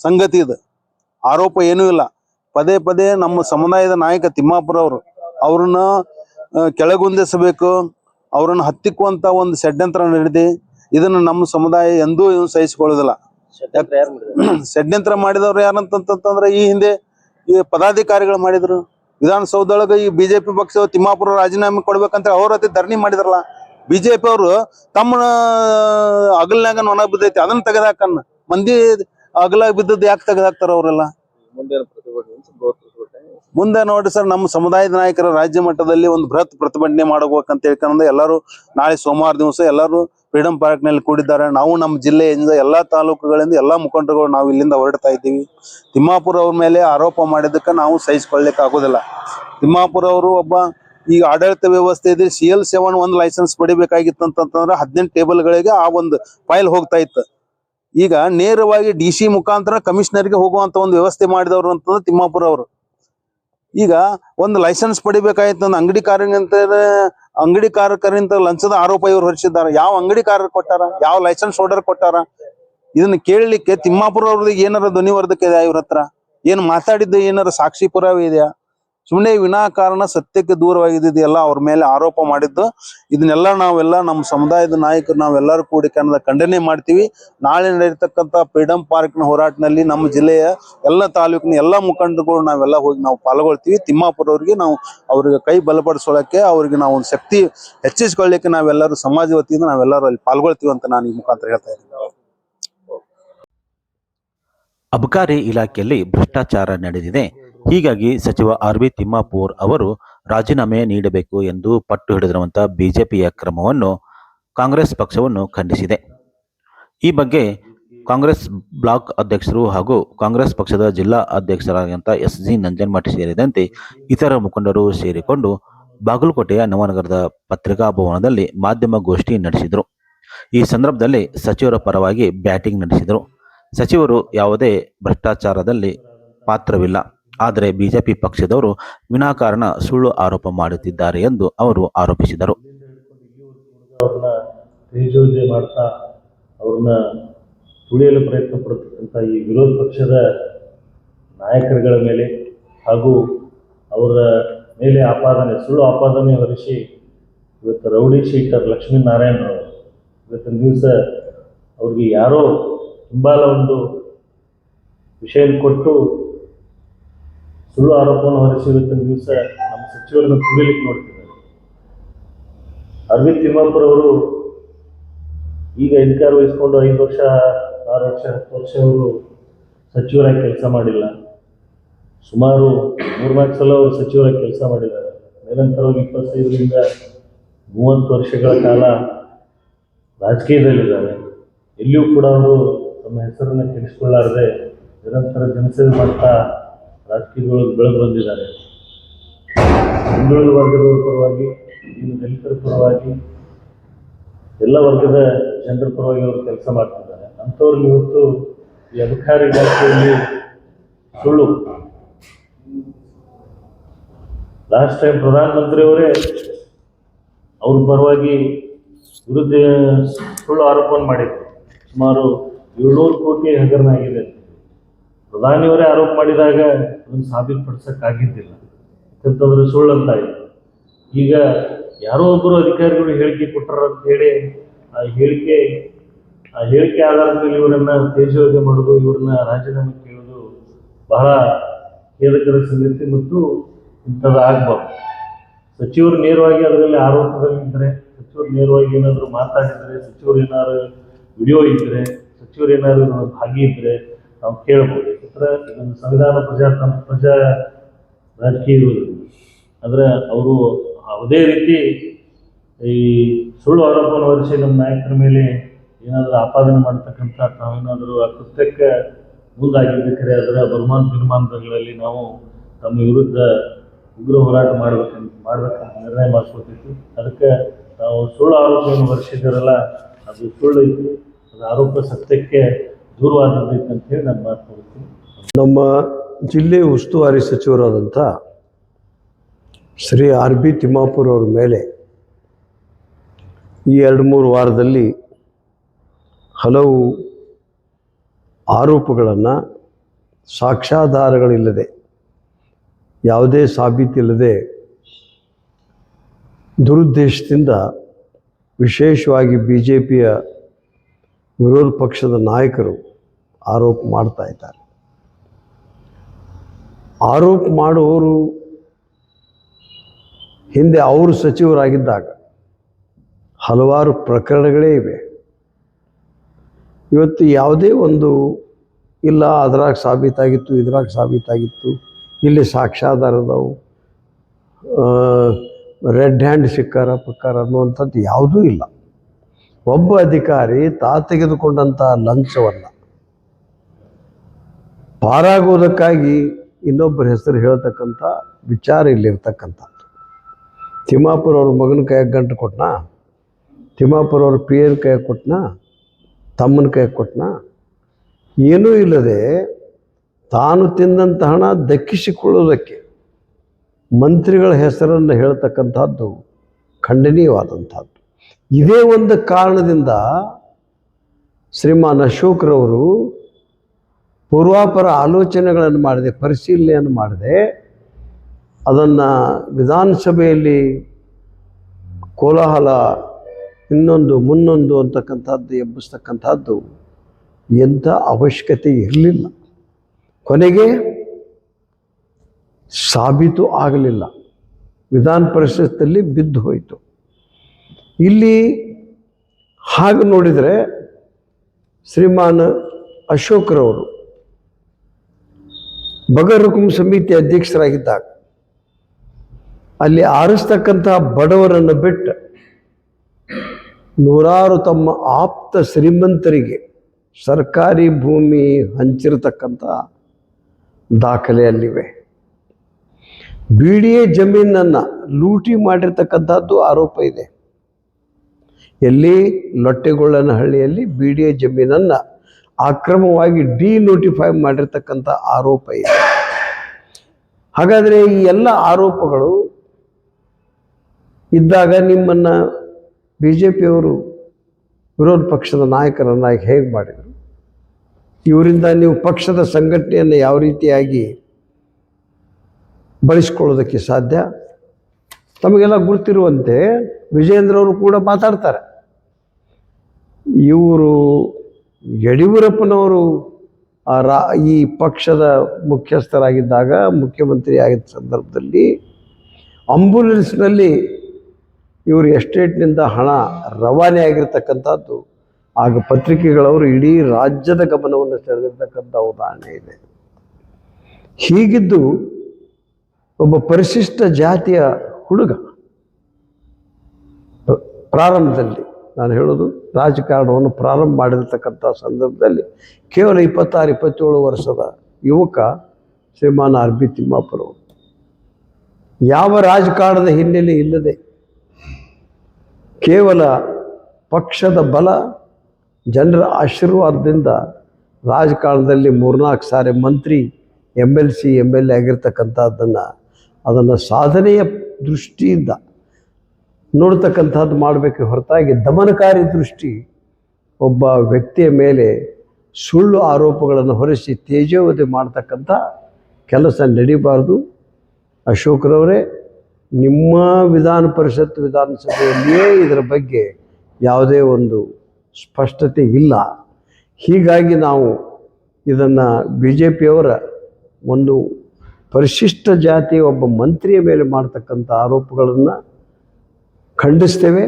ಸಂಗತಿ ಇದೆ. ಆರೋಪ ಏನೂ ಇಲ್ಲ. ಪದೇ ಪದೇ ನಮ್ಮ ಸಮುದಾಯದ ನಾಯಕ ತಿಮ್ಮಾಪುರ ಅವರು ಅವ್ರನ್ನ ಕೆಳಗುಂದಿಸಬೇಕು ಅವ್ರನ್ನ ಹತ್ತಿಕ್ಕುವಂತ ಒಂದು ಷಡ್ಯಂತ್ರ ನಡೆದಿ ಇದನ್ನ ನಮ್ಮ ಸಮುದಾಯ ಎಂದೂ ಸಹಿಸಿಕೊಳ್ಳೋದಿಲ್ಲ. ಷಡ್ಯಂತ್ರ ಮಾಡಿದವ್ರು ಯಾರಂತಂತಂದ್ರೆ ಈ ಹಿಂದೆ ಈ ಪದಾಧಿಕಾರಿಗಳು ಮಾಡಿದ್ರು. ವಿಧಾನಸೌಧದೊಳಗ ಈ ಬಿಜೆಪಿ ಪಕ್ಷ ತಿಮ್ಮಾಪುರ ರಾಜೀನಾಮೆ ಕೊಡ್ಬೇಕಂತ ಅವ್ರ ಹತ್ತಿ ಧರಣಿ ಮಾಡಿದ್ರಲ್ಲ ಬಿಜೆಪಿ ಅವರು ತಮ್ಮ ಅಗಲ್ನಾಗ ನೊಣ ಬಿದ್ದೈತಿ ಅದನ್ನ ತೆಗೆದಾಕನ್ನ. ಮಂದಿ ಅಗಲ ಬಿದ್ದದ್ದು ಯಾಕೆ ತೆಗೆದಾಕ್ತಾರ ಅವರೆಲ್ಲ? ಮುಂದೆ ನೋಡಿ ಸರ್ ನಮ್ಮ ಸಮುದಾಯದ ನಾಯಕರ ರಾಜ್ಯ ಮಟ್ಟದಲ್ಲಿ ಒಂದು ಬೃಹತ್ ಪ್ರತಿಭಟನೆ ಮಾಡಬೇಕಂತ ಹೇಳ್ಕೊಂಡು ಎಲ್ಲರೂ ನಾಳೆ ಸೋಮವಾರ ದಿವಸ ಎಲ್ಲರೂ ಫ್ರೀಡಂ ಪಾರ್ಕ್ನಲ್ಲಿ ಕೂಡಿದ್ದಾರೆ. ನಾವು ನಮ್ಮ ಜಿಲ್ಲೆಯಿಂದ ಎಲ್ಲಾ ತಾಲೂಕುಗಳಿಂದ ಎಲ್ಲಾ ಮುಖಂಡರುಗಳು ನಾವು ಇಲ್ಲಿಂದ ಹೊರಡ್ತಾ ಇದ್ದೀವಿ. ತಿಮ್ಮಾಪುರ ಅವ್ರ ಮೇಲೆ ಆರೋಪ ಮಾಡಿದ್ದಕ್ಕೆ ನಾವು ಸಹಿಸಿಕೊಳ್ಳಲಿಕ್ಕೆ ಆಗೋದಿಲ್ಲ. ತಿಮ್ಮಾಪುರ ಅವರು ಒಬ್ಬ ಈಗ ಆಡಳಿತ ವ್ಯವಸ್ಥೆ ಇದೆ ಸಿ ಎಲ್ ಸೆವೆನ್ ಒಂದು ಲೈಸೆನ್ಸ್ ಪಡಿಬೇಕಾಗಿತ್ತು ಅಂತಂತಂದ್ರೆ ಹದಿನೆಂಟು ಟೇಬಲ್ಗಳಿಗೆ ಆ ಒಂದು ಫೈಲ್ ಹೋಗ್ತಾ ಇತ್ತು. ಈಗ ನೇರವಾಗಿ ಡಿ ಸಿ ಮುಖಾಂತರ ಕಮಿಷನರ್ಗೆ ಹೋಗುವಂತ ಒಂದು ವ್ಯವಸ್ಥೆ ಮಾಡಿದವರು ಅಂತಂದ್ರೆ ತಿಮ್ಮಾಪುರ ಅವರು. ಈಗ ಒಂದು ಲೈಸೆನ್ಸ್ ಪಡಿಬೇಕಾಯ್ತು ಅಂಗಡಿ ಕಾರಂತ ಅಂಗಡಿ ಕಾರಕರಿಂದ ಲಂಚದ ಆರೋಪ ಇವ್ರು ಹೊರಿಸಿದ್ದಾರೆ. ಯಾವ ಅಂಗಡಿ ಅಂಗಡಿಕಾರರು ಕೊಟ್ಟಾರ? ಯಾವ ಲೈಸೆನ್ಸ್ ಹೋಲ್ಡರ್ ಕೊಟ್ಟಾರ? ಇದನ್ನ ಕೇಳಲಿಕ್ಕೆ ತಿಮ್ಮಾಪುರ ಅವ್ರದ್ದು ಏನಾರ ಧ್ವನಿವರ್ಧಕ ಇದೆ ಇವ್ರ ಹತ್ರ? ಏನ್ ಮಾತಾಡಿದ್ದು ಏನಾರ ಸಾಕ್ಷಿ ಪುರಾವೆ ಇದೆಯಾ? ಸುಮ್ಮನೆ ವಿನಾಕಾರಣ ಸತ್ಯಕ್ಕೆ ದೂರವಾಗಿದೆಯಲ್ಲ ಅವ್ರ ಮೇಲೆ ಆರೋಪ ಮಾಡಿದ್ದು. ಇದನ್ನೆಲ್ಲ ನಾವೆಲ್ಲ ನಮ್ಮ ಸಮುದಾಯದ ನಾಯಕರು, ನಾವೆಲ್ಲರೂ ಕೂಡಿ ಕನ್ನಡ ಖಂಡನೆ ಮಾಡ್ತೀವಿ. ನಾಳೆ ನಡೆಯತಕ್ಕಂತ ಫ್ರೀಡಂ ಪಾರ್ಕ್ನ ಹೋರಾಟದಲ್ಲಿ ನಮ್ಮ ಜಿಲ್ಲೆಯ ಎಲ್ಲ ತಾಲೂಕಿನ ಎಲ್ಲ ಮುಖಂಡರುಗಳು ನಾವೆಲ್ಲ ಹೋಗಿ ನಾವು ಪಾಲ್ಗೊಳ್ತೀವಿ. ತಿಮ್ಮಾಪುರ ಅವ್ರಿಗೆ ನಾವು ಅವ್ರಿಗೆ ಕೈ ಬಲಪಡಿಸೋಳಕ್ಕೆ, ಅವ್ರಿಗೆ ನಾವು ಒಂದು ಶಕ್ತಿ ಹೆಚ್ಚಿಸ್ಕೊಳ್ಳಿಕ್ಕೆ ನಾವೆಲ್ಲರೂ ಸಮಾಜ ವತಿಯಿಂದ ನಾವೆಲ್ಲರೂ ಅಲ್ಲಿ ಪಾಲ್ಗೊಳ್ತೀವಿ ಅಂತ ನಾನು ಈ ಮುಖಾಂತರ ಹೇಳ್ತಾ ಇದ್ದೀನಿ. ಅಬಕಾರಿ ಇಲಾಖೆಯಲ್ಲಿ ಭ್ರಷ್ಟಾಚಾರ ನಡೆದಿದೆ. ಹೀಗಾಗಿ ಸಚಿವ ಆರ್ ವಿ ತಿಮ್ಮಾಪೂರ್ ಅವರು ರಾಜೀನಾಮೆ ನೀಡಬೇಕು ಎಂದು ಪಟ್ಟು ಹಿಡಿದಿರುವಂತಹ ಬಿಜೆಪಿಯ ಕ್ರಮವನ್ನು ಕಾಂಗ್ರೆಸ್ ಪಕ್ಷವನ್ನು ಖಂಡಿಸಿದೆ. ಈ ಬಗ್ಗೆ ಕಾಂಗ್ರೆಸ್ ಬ್ಲಾಕ್ ಅಧ್ಯಕ್ಷರು ಹಾಗೂ ಕಾಂಗ್ರೆಸ್ ಪಕ್ಷದ ಜಿಲ್ಲಾ ಅಧ್ಯಕ್ಷರಾದಂಥ ಎಸ್ ಜಿ ನಂಜನಮಠ ಸೇರಿದಂತೆ ಇತರ ಮುಖಂಡರು ಸೇರಿಕೊಂಡು ಬಾಗಲಕೋಟೆಯ ನವನಗರದ ಪತ್ರಿಕಾ ಭವನದಲ್ಲಿ ಮಾಧ್ಯಮ ಗೋಷ್ಠಿ ನಡೆಸಿದರು. ಈ ಸಂದರ್ಭದಲ್ಲಿ ಸಚಿವರ ಪರವಾಗಿ ಬ್ಯಾಟಿಂಗ್ ನಡೆಸಿದರು. ಸಚಿವರು ಯಾವುದೇ ಭ್ರಷ್ಟಾಚಾರದಲ್ಲಿ ಪಾತ್ರವಿಲ್ಲ. ಆದರೆ ಬಿಜೆಪಿ ಪಕ್ಷದವರು ವಿನಾಕಾರಣ ಸುಳ್ಳು ಆರೋಪ ಮಾಡುತ್ತಿದ್ದಾರೆ ಎಂದು ಅವರು ಆರೋಪಿಸಿದರು. ತೇಜೋವಧೆ ಮಾಡ್ತಾ ಅವ್ರನ್ನ ತುಳಿಯಲು ಪ್ರಯತ್ನ ಪಡ್ತಕ್ಕಂಥ ಈ ವಿರೋಧ ಪಕ್ಷದ ನಾಯಕರುಗಳ ಮೇಲೆ ಹಾಗೂ ಅವರ ಮೇಲೆ ಆಪಾದನೆ, ಸುಳ್ಳು ಆಪಾದನೆ ಹೊರಿಸಿ ಇವತ್ತು ರೌಡಿ ಶೀಟರ್ ಲಕ್ಷ್ಮೀನಾರಾಯಣರಾವ್ ಇವತ್ತಿನ ದಿವಸ ಅವ್ರಿಗೆ ಯಾರೋ ಹಿಂಬಾಲ ಒಂದು ವಿಷಯ ಕೊಟ್ಟು ಸುಳ್ಳು ಆರೋಪವನ್ನು ಹೊರಿಸಿ ದಿವಸ ನಮ್ಮ ಸಚಿವರನ್ನು ಕುಡಿಲಿಕ್ಕೆ ನೋಡ್ತಿದ್ದಾರೆ. ಅರವಿಂದ್ ತಿಮ್ಮಾಪುರ ಅವರು ಈಗ ಅಧಿಕಾರ ವಹಿಸ್ಕೊಂಡು ಐದು ವರ್ಷ, ಆರು ವರ್ಷ, ಹತ್ತು ವರ್ಷ ಅವರು ಸಚಿವರಾಗಿ ಕೆಲಸ ಮಾಡಿಲ್ಲ. ಸುಮಾರು ಮೂರ್ನಾಲ್ಕು ಸಲ ಅವರು ಸಚಿವರಾಗಿ ಕೆಲಸ ಮಾಡಿದ್ದಾರೆ. ನಿರಂತರವಾಗಿ ಇಪ್ಪತ್ತೈದರಿಂದ ಮೂವತ್ತು ವರ್ಷಗಳ ಕಾಲ ರಾಜಕೀಯದಲ್ಲಿದ್ದಾರೆ. ಎಲ್ಲಿಯೂ ಕೂಡ ಅವರು ತಮ್ಮ ಹೆಸರನ್ನು ಕೆಡಿಸಿಕೊಳ್ಳಾರದೆ ನಿರಂತರ ಜನಸೇವೆ ಮಾಡ್ತಾ ರಾಜಕೀಯದೊಳಗೆ ಬೆಳೆದು ಬಂದಿದ್ದಾರೆ. ಹಿಂದುಳಿದ ವರ್ಗದವರ ಪರವಾಗಿ, ಇನ್ನು ದಲಿತರ ಪರವಾಗಿ, ಎಲ್ಲ ವರ್ಗದ ಜನರ ಪರವಾಗಿ ಅವರು ಕೆಲಸ ಮಾಡ್ತಿದ್ದಾರೆ. ಅಂಥವ್ರಿಗೆ ಇವತ್ತು ಈ ಅಧಿಕಾರಿ ಇಲಾಖೆಯಲ್ಲಿ ಸುಳ್ಳು. ಲಾಸ್ಟ್ ಟೈಮ್ ಪ್ರಧಾನಮಂತ್ರಿಯವರೇ ಅವ್ರ ಪರವಾಗಿ ವಿರುದ್ಧ ಸುಳ್ಳು ಆರೋಪವನ್ನು ಮಾಡಿದ್ರು. ಸುಮಾರು ಏಳ್ನೂರು ಕೋಟಿ ಹಗರಣ ಆಗಿದೆ. ಪ್ರಧಾನಿಯವರೇ ಆರೋಪ ಮಾಡಿದಾಗ ಅದನ್ನು ಸಾಬೀತುಪಡಿಸೋಕ್ಕಾಗಿದ್ದಿಲ್ಲ. ಯಾಕಂತಂದ್ರೆ ಸುಳ್ಳು ಅಂತ ಆಯ್ತು. ಈಗ ಯಾರೋ ಒಬ್ಬರು ಅಧಿಕಾರಿಗಳು ಹೇಳಿಕೆ ಕೊಟ್ಟರು ಅಂತ ಹೇಳಿ, ಆ ಹೇಳಿಕೆ ಆ ಹೇಳಿಕೆ ಆಧಾರದ ಮೇಲೆ ಇವರನ್ನ ತೇಜೋವಧೆ ಮಾಡೋದು, ಇವ್ರನ್ನ ರಾಜೀನಾಮೆ ಕೇಳೋದು ಬಹಳ ಖೇದಕರ ಸಂಗತಿ ಮತ್ತು ಇಂಥದ್ದು ಆಗ್ಬಾರ್ದು. ಸಚಿವರು ನೇರವಾಗಿ ಅದರಲ್ಲಿ ಆರೋಪದಲ್ಲಿದ್ದರೆ, ಸಚಿವರು ನೇರವಾಗಿ ಏನಾದರೂ ಮಾತಾಡಿದರೆ, ಸಚಿವರು ಏನಾದ್ರು ವಿಡಿಯೋ ಇದ್ದರೆ, ಸಚಿವರು ಏನಾದ್ರು ಭಾಗಿ ಇದ್ದರೆ ನಾವು ಕೇಳ್ಬೋದು. ಯಾಕಂದ್ರೆ ಇದೊಂದು ಸಂವಿಧಾನ ಪ್ರಜಾತಂತ್ರ ಪ್ರಜಾ ರಾಜಕೀಯ ಇರುವುದಿಲ್ಲ ಅವರು ಯಾವುದೇ ರೀತಿ ಈ ಸುಳ್ಳು ಆರೋಪವನ್ನು ಹೊರಿಸಿ ನಮ್ಮ ನಾಯಕರ ಮೇಲೆ ಏನಾದರೂ ಆಪಾದನೆ ಮಾಡ್ತಕ್ಕಂಥ ತಾವೇನಾದರೂ ಆ ಕೃತ್ಯಕ್ಕೆ ಮುಂದಾಗಿದ್ದಕ್ಕೆ ಅದರ ಬಹುಮಾನ ತೀರ್ಮಾನಗಳಲ್ಲಿ ನಾವು ತಮ್ಮ ವಿರುದ್ಧ ಉಗ್ರ ಹೋರಾಟ ಮಾಡ್ಬೇಕಂತ ಮಾಡ್ಬೇಕಂತ ನಿರ್ಣಯ ಮಾಡ್ಕೊತಿದ್ವಿ ಅದಕ್ಕೆ ನಾವು ಸುಳ್ಳು ಆರೋಪವನ್ನು ಹೊರಿಸಿದಾರಲ್ಲ ಅದು ಸುಳ್ಳು ಇತ್ತು ಅದು ಆರೋಪ ಸತ್ಯಕ್ಕೆ ನಾನು ನಮ್ಮ ಜಿಲ್ಲೆ ಉಸ್ತುವಾರಿ ಸಚಿವರಾದಂಥ ಶ್ರೀ ಆರ್ ಬಿ ತಿಮ್ಮಾಪುರ್ ಅವರ ಮೇಲೆ ಈ ಎರಡು ಮೂರು ವಾರದಲ್ಲಿ ಹಲವು ಆರೋಪಗಳನ್ನು ಸಾಕ್ಷ್ಯಾಧಾರಗಳಿಲ್ಲದೆ, ಯಾವುದೇ ಸಾಬೀತಿಲ್ಲದೆ ದುರುದ್ದೇಶದಿಂದ ವಿಶೇಷವಾಗಿ ಬಿ ಜೆ ಪಿಯ ವಿರೋಧ ಪಕ್ಷದ ನಾಯಕರು ಆರೋಪ ಮಾಡ್ತಾ ಇದ್ದಾರೆ. ಆರೋಪ ಮಾಡುವವರು ಹಿಂದೆ ಅವರು ಸಚಿವರಾಗಿದ್ದಾಗ ಹಲವಾರು ಪ್ರಕರಣಗಳೇ ಇವೆ. ಇವತ್ತು ಯಾವುದೇ ಒಂದು ಇಲ್ಲ, ಅದ್ರಾಗ ಸಾಬೀತಾಗಿತ್ತು, ಇದ್ರಾಗ ಸಾಬೀತಾಗಿತ್ತು, ಇಲ್ಲಿ ಸಾಕ್ಷ್ಯಾಧಾರದವು ರೆಡ್ ಹ್ಯಾಂಡ್ ಸಿಕ್ಕಾರ, ಪಕ್ಕಾರ ಅನ್ನುವಂಥದ್ದು ಯಾವುದೂ ಇಲ್ಲ. ಒಬ್ಬ ಅಧಿಕಾರಿ ತಾ ತೆಗೆದುಕೊಂಡಂಥ ಲಂಚವನ್ನು ಪಾರಾಗೋದಕ್ಕಾಗಿ ಇನ್ನೊಬ್ಬರ ಹೆಸರು ಹೇಳ್ತಕ್ಕಂಥ ವಿಚಾರ ಇಲ್ಲಿರ್ತಕ್ಕಂಥದ್ದು ತಿಮ್ಮಾಪುರ ಅವ್ರ ಮಗನ ಕೈಯಾಗ ಗಂಟು ಕೊಟ್ನಾ? ತಿಮ್ಮಾಪುರ ಅವ್ರ ಪಿ ಎನ್ ಕೈಯಾಗ ಕೊಟ್ನಾ? ತಮ್ಮನ ಕೈಯಾಗ ಕೊಟ್ಟನಾ ಏನೂ ಇಲ್ಲದೆ ತಾನು ತಿಂದಂಥ ಹಣ ದಕ್ಕಿಸಿಕೊಳ್ಳುವುದಕ್ಕೆ ಮಂತ್ರಿಗಳ ಹೆಸರನ್ನು ಹೇಳ್ತಕ್ಕಂಥದ್ದು ಖಂಡನೀಯವಾದಂಥದ್ದು. ಇದೇ ಒಂದು ಕಾರಣದಿಂದ ಶ್ರೀಮಾನ್ ಅಶೋಕ್ರವರು ಪೂರ್ವಾಪರ ಆಲೋಚನೆಗಳನ್ನು ಮಾಡಿದೆ, ಪರಿಶೀಲನೆಯನ್ನು ಮಾಡಿದೆ. ಅದನ್ನು ವಿಧಾನಸಭೆಯಲ್ಲಿ ಕೋಲಾಹಲ ಇನ್ನೊಂದು, ಮುನ್ನೊಂದು ಅಂತಕ್ಕಂಥದ್ದು ಎಬ್ಬಿಸ್ತಕ್ಕಂಥದ್ದು ಎಂಥ ಅವಶ್ಯಕತೆ ಇರಲಿಲ್ಲ. ಕೊನೆಗೆ ಸಾಬೀತು ಆಗಲಿಲ್ಲ. ವಿಧಾನ ಪರಿಷತ್ತಲ್ಲಿ ಬಿದ್ದು ಹೋಯಿತು. ಇಲ್ಲಿ ಹಾಗೆ ನೋಡಿದರೆ ಶ್ರೀಮಾನ್ ಅಶೋಕ್ರವರು ಬಗರ್ ಹುಕುಂ ಸಮಿತಿ ಅಧ್ಯಕ್ಷರಾಗಿದ್ದಾಗ ಅಲ್ಲಿ ಆರಿಸ್ತಕ್ಕಂತಹ ಬಡವರನ್ನು ಬಿಟ್ಟು ನೂರಾರು ತಮ್ಮ ಆಪ್ತ ಶ್ರೀಮಂತರಿಗೆ ಸರ್ಕಾರಿ ಭೂಮಿ ಹಂಚಿರತಕ್ಕಂಥ ದಾಖಲೆಯಲ್ಲಿವೆ. ಬಿ ಡಿ ಎ ಜಮೀನನ್ನು ಲೂಟಿ ಮಾಡಿರ್ತಕ್ಕಂಥದ್ದು ಆರೋಪ ಇದೆ. ಎಲ್ಲಿ ಲೊಟ್ಟೆಗೊಳ್ಳನಹಳ್ಳಿಯಲ್ಲಿ ಬಿ ಡಿ ಎ ಜಮೀನನ್ನು ಅಕ್ರಮವಾಗಿ ಡಿ ನೋಟಿಫೈ ಮಾಡಿರ್ತಕ್ಕಂಥ ಆರೋಪ ಇದೆ. ಹಾಗಾದರೆ ಈ ಎಲ್ಲ ಆರೋಪಗಳು ಇದ್ದಾಗ ನಿಮ್ಮನ್ನು ಬಿ ಜೆ ಪಿಯವರು ವಿರೋಧ ಪಕ್ಷದ ನಾಯಕರನ್ನಾಗಿ ಹೇಗೆ ಮಾಡಿದರು? ಇವರಿಂದ ನೀವು ಪಕ್ಷದ ಸಂಘಟನೆಯನ್ನು ಯಾವ ರೀತಿಯಾಗಿ ಬಳಸ್ಕೊಳ್ಳೋದಕ್ಕೆ ಸಾಧ್ಯ? ತಮಗೆಲ್ಲ ಗೊತ್ತಿರುವಂತೆ ವಿಜಯೇಂದ್ರ ಅವರು ಕೂಡ ಮಾತಾಡ್ತಾರೆ. ಇವರು ಯಡಿಯೂರಪ್ಪನವರು ಆ ರಾ, ಈ ಪಕ್ಷದ ಮುಖ್ಯಸ್ಥರಾಗಿದ್ದಾಗ ಮುಖ್ಯಮಂತ್ರಿ ಆಗಿದ್ದ ಸಂದರ್ಭದಲ್ಲಿ ಆಂಬುಲೆನ್ಸ್ನಲ್ಲಿ ಇವರು ಎಸ್ಟೇಟ್ನಿಂದ ಹಣ ರವಾನೆ ಆಗಿರ್ತಕ್ಕಂಥದ್ದು, ಆಗ ಪತ್ರಿಕೆಗಳವರು ಇಡೀ ರಾಜ್ಯದ ಗಮನವನ್ನು ಸೆಳೆದಿರ್ತಕ್ಕಂಥ ಉದಾಹರಣೆ ಇದೆ. ಹೀಗಿದ್ದು ಒಬ್ಬ ಪರಿಶಿಷ್ಟ ಜಾತಿಯ ಹುಡುಗ, ಪ್ರಾರಂಭದಲ್ಲಿ ನಾನು ಹೇಳೋದು ರಾಜಕಾರಣವನ್ನು ಪ್ರಾರಂಭ ಮಾಡಿರ್ತಕ್ಕಂಥ ಸಂದರ್ಭದಲ್ಲಿ ಕೇವಲ ಇಪ್ಪತ್ತಾರು, ಇಪ್ಪತ್ತೇಳು ವರ್ಷದ ಯುವಕ ಶ್ರೀಮಾನ್ ಆರ್ ಬಿ ತಿಮ್ಮಾಪುರವರು. ಯಾವ ರಾಜಕಾರಣದ ಹಿನ್ನೆಲೆ ಇಲ್ಲದೆ ಕೇವಲ ಪಕ್ಷದ ಬಲ, ಜನರ ಆಶೀರ್ವಾದದಿಂದ ರಾಜಕಾರಣದಲ್ಲಿ ಮೂರ್ನಾಲ್ಕು ಸಾರಿ ಮಂತ್ರಿ M L C M L A ಆಗಿರ್ತಕ್ಕಂಥದ್ದನ್ನು, ಅದನ್ನು ಸಾಧನೆಯ ದೃಷ್ಟಿಯಿಂದ ನೋಡ್ತಕ್ಕಂಥದ್ದು ಮಾಡಬೇಕು ಹೊರತಾಗಿ ದಮನಕಾರಿ ದೃಷ್ಟಿ ಒಬ್ಬ ವ್ಯಕ್ತಿಯ ಮೇಲೆ ಸುಳ್ಳು ಆರೋಪಗಳನ್ನು ಹೊರಿಸಿ ತೇಜೋವಧಿ ಮಾಡ್ತಕ್ಕಂಥ ಕೆಲಸ ನಡೀಬಾರ್ದು. ಅಶೋಕ್ರವರೇ, ನಿಮ್ಮ ವಿಧಾನ ಪರಿಷತ್ ವಿಧಾನಸಭೆಯಲ್ಲಿಯೇ ಇದರ ಬಗ್ಗೆ ಯಾವುದೇ ಒಂದು ಸ್ಪಷ್ಟತೆ ಇಲ್ಲ. ಹೀಗಾಗಿ ನಾವು ಇದನ್ನು ಬಿ ಜೆ ಪಿಯವರ ಒಂದು ಪರಿಶಿಷ್ಟ ಜಾತಿಯ ಒಬ್ಬ ಮಂತ್ರಿಯ ಮೇಲೆ ಮಾಡ್ತಕ್ಕಂಥ ಆರೋಪಗಳನ್ನು ಖಂಡಿಸ್ತೇವೆ.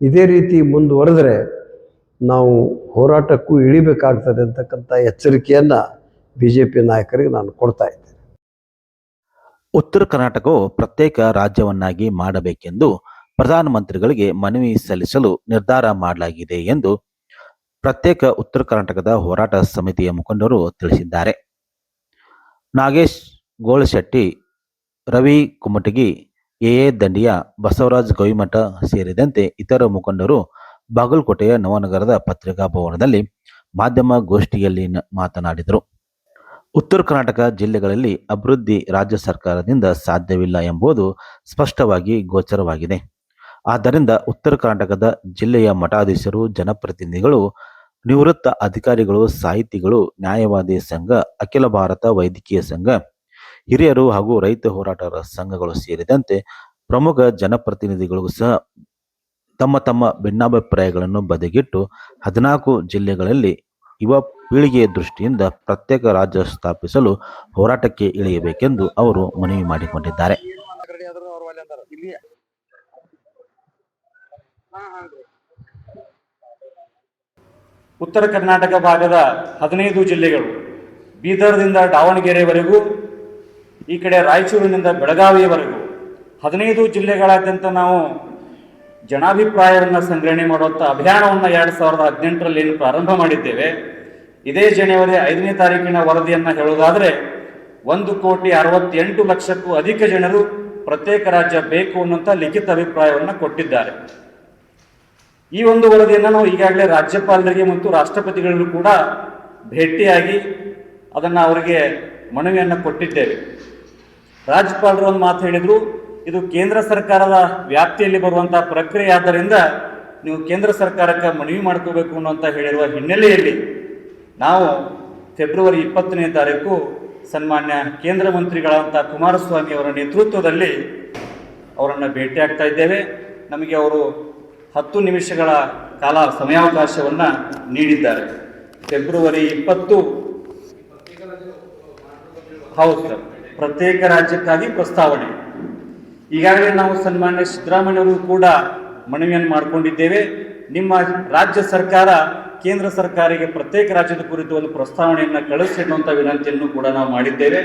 ಇದೇ ರೀತಿ ಮುಂದುವರೆದರೆ ನಾವು ಹೋರಾಟಕ್ಕೂ ಇಳಿಬೇಕಾಗ್ತದೆ ಅಂತಕ್ಕಂಥ ಎಚ್ಚರಿಕೆಯನ್ನು ಬಿ ಜೆ ಪಿ ನಾಯಕರಿಗೆ ನಾನು ಕೊಡ್ತಾ ಇದ್ದೇನೆ. ಉತ್ತರ ಕರ್ನಾಟಕವು ಪ್ರತ್ಯೇಕ ರಾಜ್ಯವನ್ನಾಗಿ ಮಾಡಬೇಕೆಂದು ಪ್ರಧಾನಮಂತ್ರಿಗಳಿಗೆ ಮನವಿ ಸಲ್ಲಿಸಲು ನಿರ್ಧಾರ ಮಾಡಲಾಗಿದೆ ಎಂದು ಪ್ರತ್ಯೇಕ ಉತ್ತರ ಕರ್ನಾಟಕದ ಹೋರಾಟ ಸಮಿತಿಯ ಮುಖಂಡರು ತಿಳಿಸಿದ್ದಾರೆ. ನಾಗೇಶ್ ಗೋಳಶೆಟ್ಟಿ, ರವಿ ಕುಮಟಗಿ ಎ ಎ ದಂಡಿಯ ಬಸವರಾಜ್ ಗವಿಮಠ ಸೇರಿದಂತೆ ಇತರ ಮುಖಂಡರು ಬಾಗಲಕೋಟೆಯ ನವನಗರದ ಪತ್ರಿಕಾ ಭವನದಲ್ಲಿ ಮಾಧ್ಯಮ ಗೋಷ್ಠಿಯಲ್ಲಿ ಮಾತನಾಡಿದರು. ಉತ್ತರ ಕರ್ನಾಟಕ ಜಿಲ್ಲೆಗಳಲ್ಲಿ ಅಭಿವೃದ್ಧಿ ರಾಜ್ಯ ಸರ್ಕಾರದಿಂದ ಸಾಧ್ಯವಿಲ್ಲ ಎಂಬುದು ಸ್ಪಷ್ಟವಾಗಿ ಗೋಚರವಾಗಿದೆ. ಆದ್ದರಿಂದ ಉತ್ತರ ಕರ್ನಾಟಕದ ಜಿಲ್ಲೆಯ ಮಠಾಧೀಶರು, ಜನಪ್ರತಿನಿಧಿಗಳು, ನಿವೃತ್ತ ಅಧಿಕಾರಿಗಳು, ಸಾಹಿತಿಗಳು, ನ್ಯಾಯವಾದಿ ಸಂಘ, ಅಖಿಲ ಭಾರತ ವೈದ್ಯಕೀಯ ಸಂಘ ಹಿರಿಯರು ಹಾಗೂ ರೈತ ಹೋರಾಟಗಾರರ ಸಂಘಗಳು ಸೇರಿದಂತೆ ಪ್ರಮುಖ ಜನಪ್ರತಿನಿಧಿಗಳಿಗೂ ಸಹ ತಮ್ಮ ತಮ್ಮ ಭಿನ್ನಾಭಿಪ್ರಾಯಗಳನ್ನು ಬದಿಗಿಟ್ಟು ಹದಿನಾಲ್ಕು ಜಿಲ್ಲೆಗಳಲ್ಲಿ ಯುವ ಪೀಳಿಗೆಯ ದೃಷ್ಟಿಯಿಂದ ಪ್ರತ್ಯೇಕ ರಾಜ್ಯ ಸ್ಥಾಪಿಸಲು ಹೋರಾಟಕ್ಕೆ ಇಳಿಯಬೇಕೆಂದು ಅವರು ಮನವಿ ಮಾಡಿಕೊಂಡಿದ್ದಾರೆ. ಉತ್ತರ ಕರ್ನಾಟಕ ಭಾಗದ ಹದಿನೈದು ಜಿಲ್ಲೆಗಳು ಬೀದರ್ದಿಂದ ದಾವಣಗೆರೆವರೆಗೂ ಈ ಕಡೆ ರಾಯಚೂರಿನಿಂದ ಬೆಳಗಾವಿಯವರೆಗೂ ಹದಿನೈದು ಜಿಲ್ಲೆಗಳಾದ್ಯಂತ ನಾವು ಜನಾಭಿಪ್ರಾಯವನ್ನು ಸಂಗ್ರಹಣೆ ಮಾಡುವಂಥ ಅಭಿಯಾನವನ್ನು ಎರಡು ಸಾವಿರದ ಹದಿನೆಂಟರಲ್ಲಿ ಪ್ರಾರಂಭ ಮಾಡಿದ್ದೇವೆ. ಇದೇ ಜನವರಿ ಐದನೇ ತಾರೀಕಿನ ವರದಿಯನ್ನು ಹೇಳುವುದಾದರೆ, ಒಂದು ಕೋಟಿ ಅರವತ್ತೆಂಟು ಲಕ್ಷಕ್ಕೂ ಅಧಿಕ ಜನರು ಪ್ರತ್ಯೇಕ ರಾಜ್ಯ ಬೇಕು ಅನ್ನುವಂಥ ಲಿಖಿತ ಅಭಿಪ್ರಾಯವನ್ನು ಕೊಟ್ಟಿದ್ದಾರೆ. ಈ ಒಂದು ವರದಿಯನ್ನು ನಾವು ಈಗಾಗಲೇ ರಾಜ್ಯಪಾಲರಿಗೆ ಮತ್ತು ರಾಷ್ಟ್ರಪತಿಗಳಿಗೂ ಕೂಡ ಭೇಟಿಯಾಗಿ ಅದನ್ನು ಅವರಿಗೆ ಮನವಿಯನ್ನು ಕೊಟ್ಟಿದ್ದೇವೆ. ರಾಜ್ಯಪಾಲರು ಒಂದು ಮಾತು ಹೇಳಿದರು, ಇದು ಕೇಂದ್ರ ಸರ್ಕಾರದ ವ್ಯಾಪ್ತಿಯಲ್ಲಿ ಬರುವಂತಹ ಪ್ರಕ್ರಿಯೆ. ಆದ್ದರಿಂದ ನೀವು ಕೇಂದ್ರ ಸರ್ಕಾರಕ್ಕೆ ಮನವಿ ಮಾಡ್ಕೋಬೇಕು ಅನ್ನುವಂತ ಹೇಳಿರುವ ಹಿನ್ನೆಲೆಯಲ್ಲಿ ನಾವು ಫೆಬ್ರವರಿ ಇಪ್ಪತ್ತನೇ ತಾರೀಕು ಸನ್ಮಾನ್ಯ ಕೇಂದ್ರ ಮಂತ್ರಿಗಳಾದಂಥ ಕುಮಾರಸ್ವಾಮಿ ಅವರ ನೇತೃತ್ವದಲ್ಲಿ ಅವರನ್ನು ಭೇಟಿಯಾಗ್ತಾ ಇದ್ದೇವೆ. ನಮಗೆ ಅವರು ಹತ್ತು ನಿಮಿಷಗಳ ಕಾಲ ಸಮಯಾವಕಾಶವನ್ನು ನೀಡಿದ್ದಾರೆ. ಫೆಬ್ರವರಿ ಇಪ್ಪತ್ತು. ಹೌದು ಸರ್. ಪ್ರತ್ಯೇಕ ರಾಜ್ಯಕ್ಕಾಗಿ ಪ್ರಸ್ತಾವನೆ. ಈಗಾಗಲೇ ನಾವು ಸನ್ಮಾನ್ಯ ಸಿದ್ದರಾಮಯ್ಯವರು ಕೂಡ ಮನವಿಯನ್ನು ಮಾಡಿಕೊಂಡಿದ್ದೇವೆ. ನಿಮ್ಮ ರಾಜ್ಯ ಸರ್ಕಾರ ಕೇಂದ್ರ ಸರ್ಕಾರಿಗೆ ಪ್ರತ್ಯೇಕ ರಾಜ್ಯದ ಕುರಿತು ಒಂದು ಪ್ರಸ್ತಾವನೆಯನ್ನು ಕಳಿಸಿ ಅನ್ನುವಂಥ ವಿನಂತಿಯನ್ನು ಕೂಡ ನಾವು ಮಾಡಿದ್ದೇವೆ.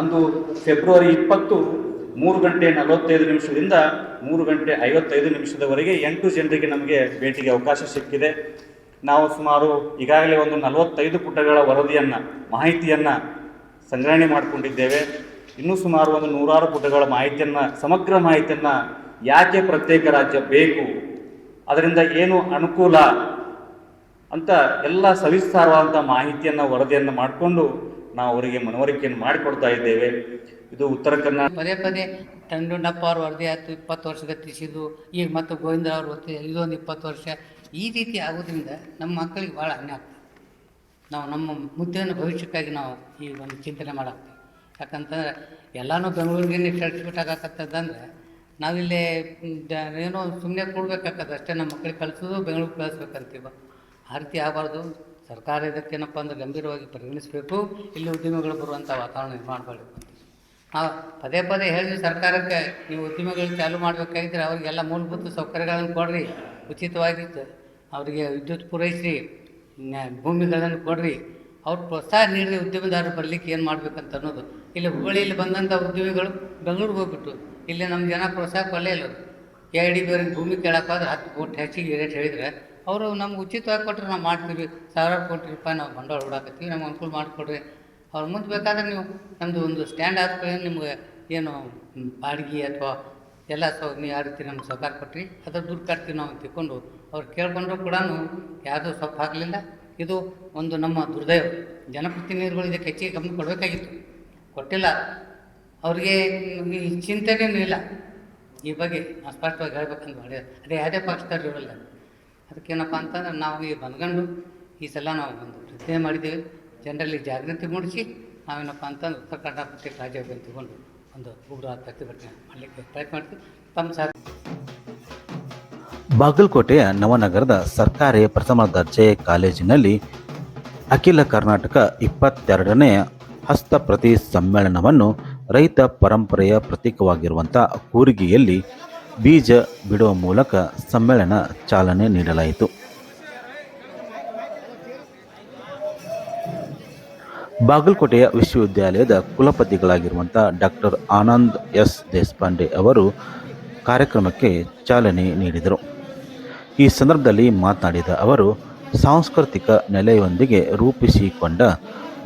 ಅಂದು ಫೆಬ್ರವರಿ ಇಪ್ಪತ್ತು ಮೂರು ಗಂಟೆ ನಲವತ್ತೈದು ನಿಮಿಷದಿಂದ ಮೂರು ಗಂಟೆ ಐವತ್ತೈದು ನಿಮಿಷದವರೆಗೆ ಎಂಟು ಜನರಿಗೆ ನಮಗೆ ಭೇಟಿಗೆ ಅವಕಾಶ ಸಿಕ್ಕಿದೆ. ನಾವು ಸುಮಾರು ಈಗಾಗಲೇ ಒಂದು ನಲವತ್ತೈದು ಪುಟಗಳ ವರದಿಯನ್ನು, ಮಾಹಿತಿಯನ್ನು ಸಂಗ್ರಹಣೆ ಮಾಡಿಕೊಂಡಿದ್ದೇವೆ. ಇನ್ನೂ ಸುಮಾರು ಒಂದು ನೂರಾರು ಪುಟಗಳ ಮಾಹಿತಿಯನ್ನು, ಸಮಗ್ರ ಮಾಹಿತಿಯನ್ನು ಯಾಕೆ ಪ್ರತ್ಯೇಕ ರಾಜ್ಯ ಬೇಕು, ಅದರಿಂದ ಏನು ಅನುಕೂಲ ಅಂತ ಎಲ್ಲ ಸವಿಸ್ತಾರವಾದಂಥ ಮಾಹಿತಿಯನ್ನು, ವರದಿಯನ್ನು ಮಾಡಿಕೊಂಡು ನಾವು ಅವರಿಗೆ ಮನವರಿಕೆಯನ್ನು ಮಾಡಿಕೊಡ್ತಾ ಇದ್ದೇವೆ. ಇದು ಉತ್ತರ ಕನ್ನಡ ಪದೇ ಪದೇ ತಂಡುಂಡಪ್ಪ ಅವ್ರ ವರದಿ ಆಯಿತು, ಇಪ್ಪತ್ತು ವರ್ಷ ಗತಿಸಿದ್ದು ಈಗ ಮತ್ತು ಗೋವಿಂದ ಅವ್ರ ವರದಿ ಇದೊಂದು ಇಪ್ಪತ್ತು ವರ್ಷ. ಈ ರೀತಿ ಆಗೋದ್ರಿಂದ ನಮ್ಮ ಮಕ್ಕಳಿಗೆ ಭಾಳ ಆಗ್ತದೆ. ನಾವು ನಮ್ಮ ಮುದ್ದೆಯನ್ನು ಭವಿಷ್ಯಕ್ಕಾಗಿ ನಾವು ಈ ಒಂದು ಚಿಂತನೆ ಮಾಡಾಕ್ತೀವಿ. ಯಾಕಂತಂದ್ರೆ ಎಲ್ಲನೂ ಬೆಂಗಳೂರಿಗೆ ಕಳಿಸ್ಬಿಟ್ಟಾಗತ್ತದಂದ್ರೆ ನಾವಿಲ್ಲಿ ಏನೋ ಸುಮ್ಮನೆ ಕೊಡ್ಬೇಕಾಗತ್ತೆ ಅಷ್ಟೇ, ನಮ್ಮ ಮಕ್ಕಳಿಗೆ ಕಳಿಸೋದು ಬೆಂಗಳೂರಿಗೆ ಕಳಿಸ್ಬೇಕಂತೀವ. ಆ ರೀತಿ ಆಗಬಾರ್ದು. ಸರ್ಕಾರ ಇದಕ್ಕೇನಪ್ಪ ಅಂದ್ರೆ ಗಂಭೀರವಾಗಿ ಪರಿಗಣಿಸಬೇಕು. ಇಲ್ಲಿ ಉದ್ಯಮಿಗಳು ಬರುವಂಥ ವಾತಾವರಣ ನಿರ್ಮಾಣ ಮಾಡಬೇಕು. ನಾವು ಪದೇ ಪದೇ ಹೇಳಿದ್ವಿ ಸರ್ಕಾರಕ್ಕೆ ನೀವು ಉದ್ಯಮಗಳು ಚಾಲೂ ಮಾಡಬೇಕಾಗಿದ್ದರೆ ಅವರಿಗೆಲ್ಲ ಮೂಲಭೂತ ಸೌಕರ್ಯಗಳನ್ನು ಕೊಡ್ರಿ. ಉಚಿತವಾಗಿತ್ತು ಅವರಿಗೆ ವಿದ್ಯುತ್ ಪೂರೈಸಿ ನ್ಯಾ- ಭೂಮಿಗಳನ್ನು ಕೊಡ್ರಿ. ಅವ್ರು ಪ್ರೋತ್ಸಾಹ ನೀಡಿದ ಉದ್ಯಮದಾರರು ಬರಲಿಕ್ಕೆ ಏನು ಮಾಡ್ಬೇಕಂತ ಅನ್ನೋದು. ಇಲ್ಲಿ ಹುಬ್ಬಳ್ಳಿಯಲ್ಲಿ ಬಂದಂಥ ಉದ್ಯಮಿಗಳು ಬೆಂಗಳೂರಿಗೆ ಹೋಗ್ಬಿಟ್ಟು ಇಲ್ಲಿ ನಮ್ಮ ಜನ ಪ್ರೋತ್ಸಾಹ ಕೊಡಲೇ ಇಲ್ಲ ಎ ಐ ಡಿ ಬೇರೆ ಭೂಮಿ ಕೇಳೋಕ್ಕಾದ್ರೆ ಹತ್ತು ಕೋಟಿ ಹೆಚ್ಚಿಗೆ ರೇಟ್ ಹೇಳಿದರೆ ಅವರು ನಮ್ಗೆ ಉಚಿತವಾಗಿ ಕೊಟ್ಟರೆ ನಾವು ಮಾಡ್ತೀವಿ. ಸಾವಿರಾರು ಕೋಟಿ ರೂಪಾಯಿ ನಾವು ಬಂಡವಾಳ ಹೊಡಾಕತ್ತೀವಿ. ನಮ್ಗೆ ಅನುಕೂಲ ಮಾಡಿಕೊಡ್ರಿ. ಅವ್ರು ಮುಂದೆ ಬೇಕಾದ್ರೆ ನೀವು ನಮ್ಮದು ಒಂದು ಸ್ಟ್ಯಾಂಡ್ ಆದ ನಿಮ್ಗೆ ಏನು ಬಾಡಿಗೆ ಅಥವಾ ಎಲ್ಲ ಸೌ ನೀವು ಯಾವ ರೀತಿ ನಮ್ಗೆ ಸಹಕಾರ ಕೊಟ್ರಿ, ಅದ್ರ ದುಡ್ಡು ಕಟ್ತೀವಿ ನಾವು ತಿಳ್ಕೊಂಡು ಅವ್ರು ಕೇಳ್ಕೊಂಡ್ರು ಕೂಡ ಯಾವುದೂ ಸೊಪ್ಪು ಹಾಕಲಿಲ್ಲ. ಇದು ಒಂದು ನಮ್ಮ ದುರ್ದೈವ. ಜನಪ್ರತಿನಿಧಿಗಳು ಇದಕ್ಕೆ ಹೆಚ್ಚಿಗೆ ಗಮನ ಕೊಡಬೇಕಾಗಿತ್ತು. ಕೊಟ್ಟಿಲ್ಲ. ಅವ್ರಿಗೆ ಈ ಚಿಂತನೆಯೂ ಇಲ್ಲ. ಈ ಬಗ್ಗೆ ಸ್ಪಷ್ಟವಾಗಿ ಹೇಳ್ಬೇಕಂತ ಮಾಡಿ ಅದೇ ಯಾವುದೇ ಪಕ್ಷದವ್ರು ಇರಲ್ಲ. ಅದಕ್ಕೇನಪ್ಪ ಅಂತಂದ್ರೆ ನಾವು ಈ ಬಂದ್ಕೊಂಡು ಈ ಸಲ ನಾವು ಒಂದು ಪ್ರತಿಜ್ಞೆ ಮಾಡಿದ್ದೇವೆ. ಜನರಲ್ಲಿ ಜಾಗೃತಿ ಮೂಡಿಸಿ ನಾವೇನಪ್ಪ ಅಂತಂದ್ರೆ ಉತ್ತರ ಕರ್ನಾಟಕಕ್ಕೆ ರಾಜ್ಯ ತಗೊಂಡು ಒಂದು ಉಗ್ರ ಪ್ರತಿಭಟನೆ ಮಾಡಲಿಕ್ಕೆ ಪ್ರಯತ್ನ ಮಾಡ್ತೀವಿ. ತಮ್ಮ ಸಹ ಬಾಗಲಕೋಟೆಯ ನವನಗರದ ಸರ್ಕಾರಿ ಪ್ರಥಮ ದರ್ಜೆ ಕಾಲೇಜಿನಲ್ಲಿ ಅಖಿಲ ಕರ್ನಾಟಕ ಇಪ್ಪತ್ತೆರಡನೇ ಹಸ್ತಪ್ರತಿ ಸಮ್ಮೇಳನವನ್ನು ರೈತ ಪರಂಪರೆಯ ಪ್ರತೀಕವಾಗಿರುವಂಥ ಕೂರಿಗೆಯಲ್ಲಿ ಬೀಜ ಬಿಡುವ ಮೂಲಕ ಸಮ್ಮೇಳನ ಚಾಲನೆ ನೀಡಲಾಯಿತು. ಬಾಗಲಕೋಟೆಯ ವಿಶ್ವವಿದ್ಯಾಲಯದ ಕುಲಪತಿಗಳಾಗಿರುವಂಥ ಡಾಕ್ಟರ್ ಆನಂದ್ ಎಸ್ ದೇಶಪಾಂಡೆ ಅವರು ಕಾರ್ಯಕ್ರಮಕ್ಕೆ ಚಾಲನೆ ನೀಡಿದರು. ಈ ಸಂದರ್ಭದಲ್ಲಿ ಮಾತನಾಡಿದ ಅವರು, ಸಾಂಸ್ಕೃತಿಕ ನೆಲೆಯೊಂದಿಗೆ ರೂಪಿಸಿಕೊಂಡ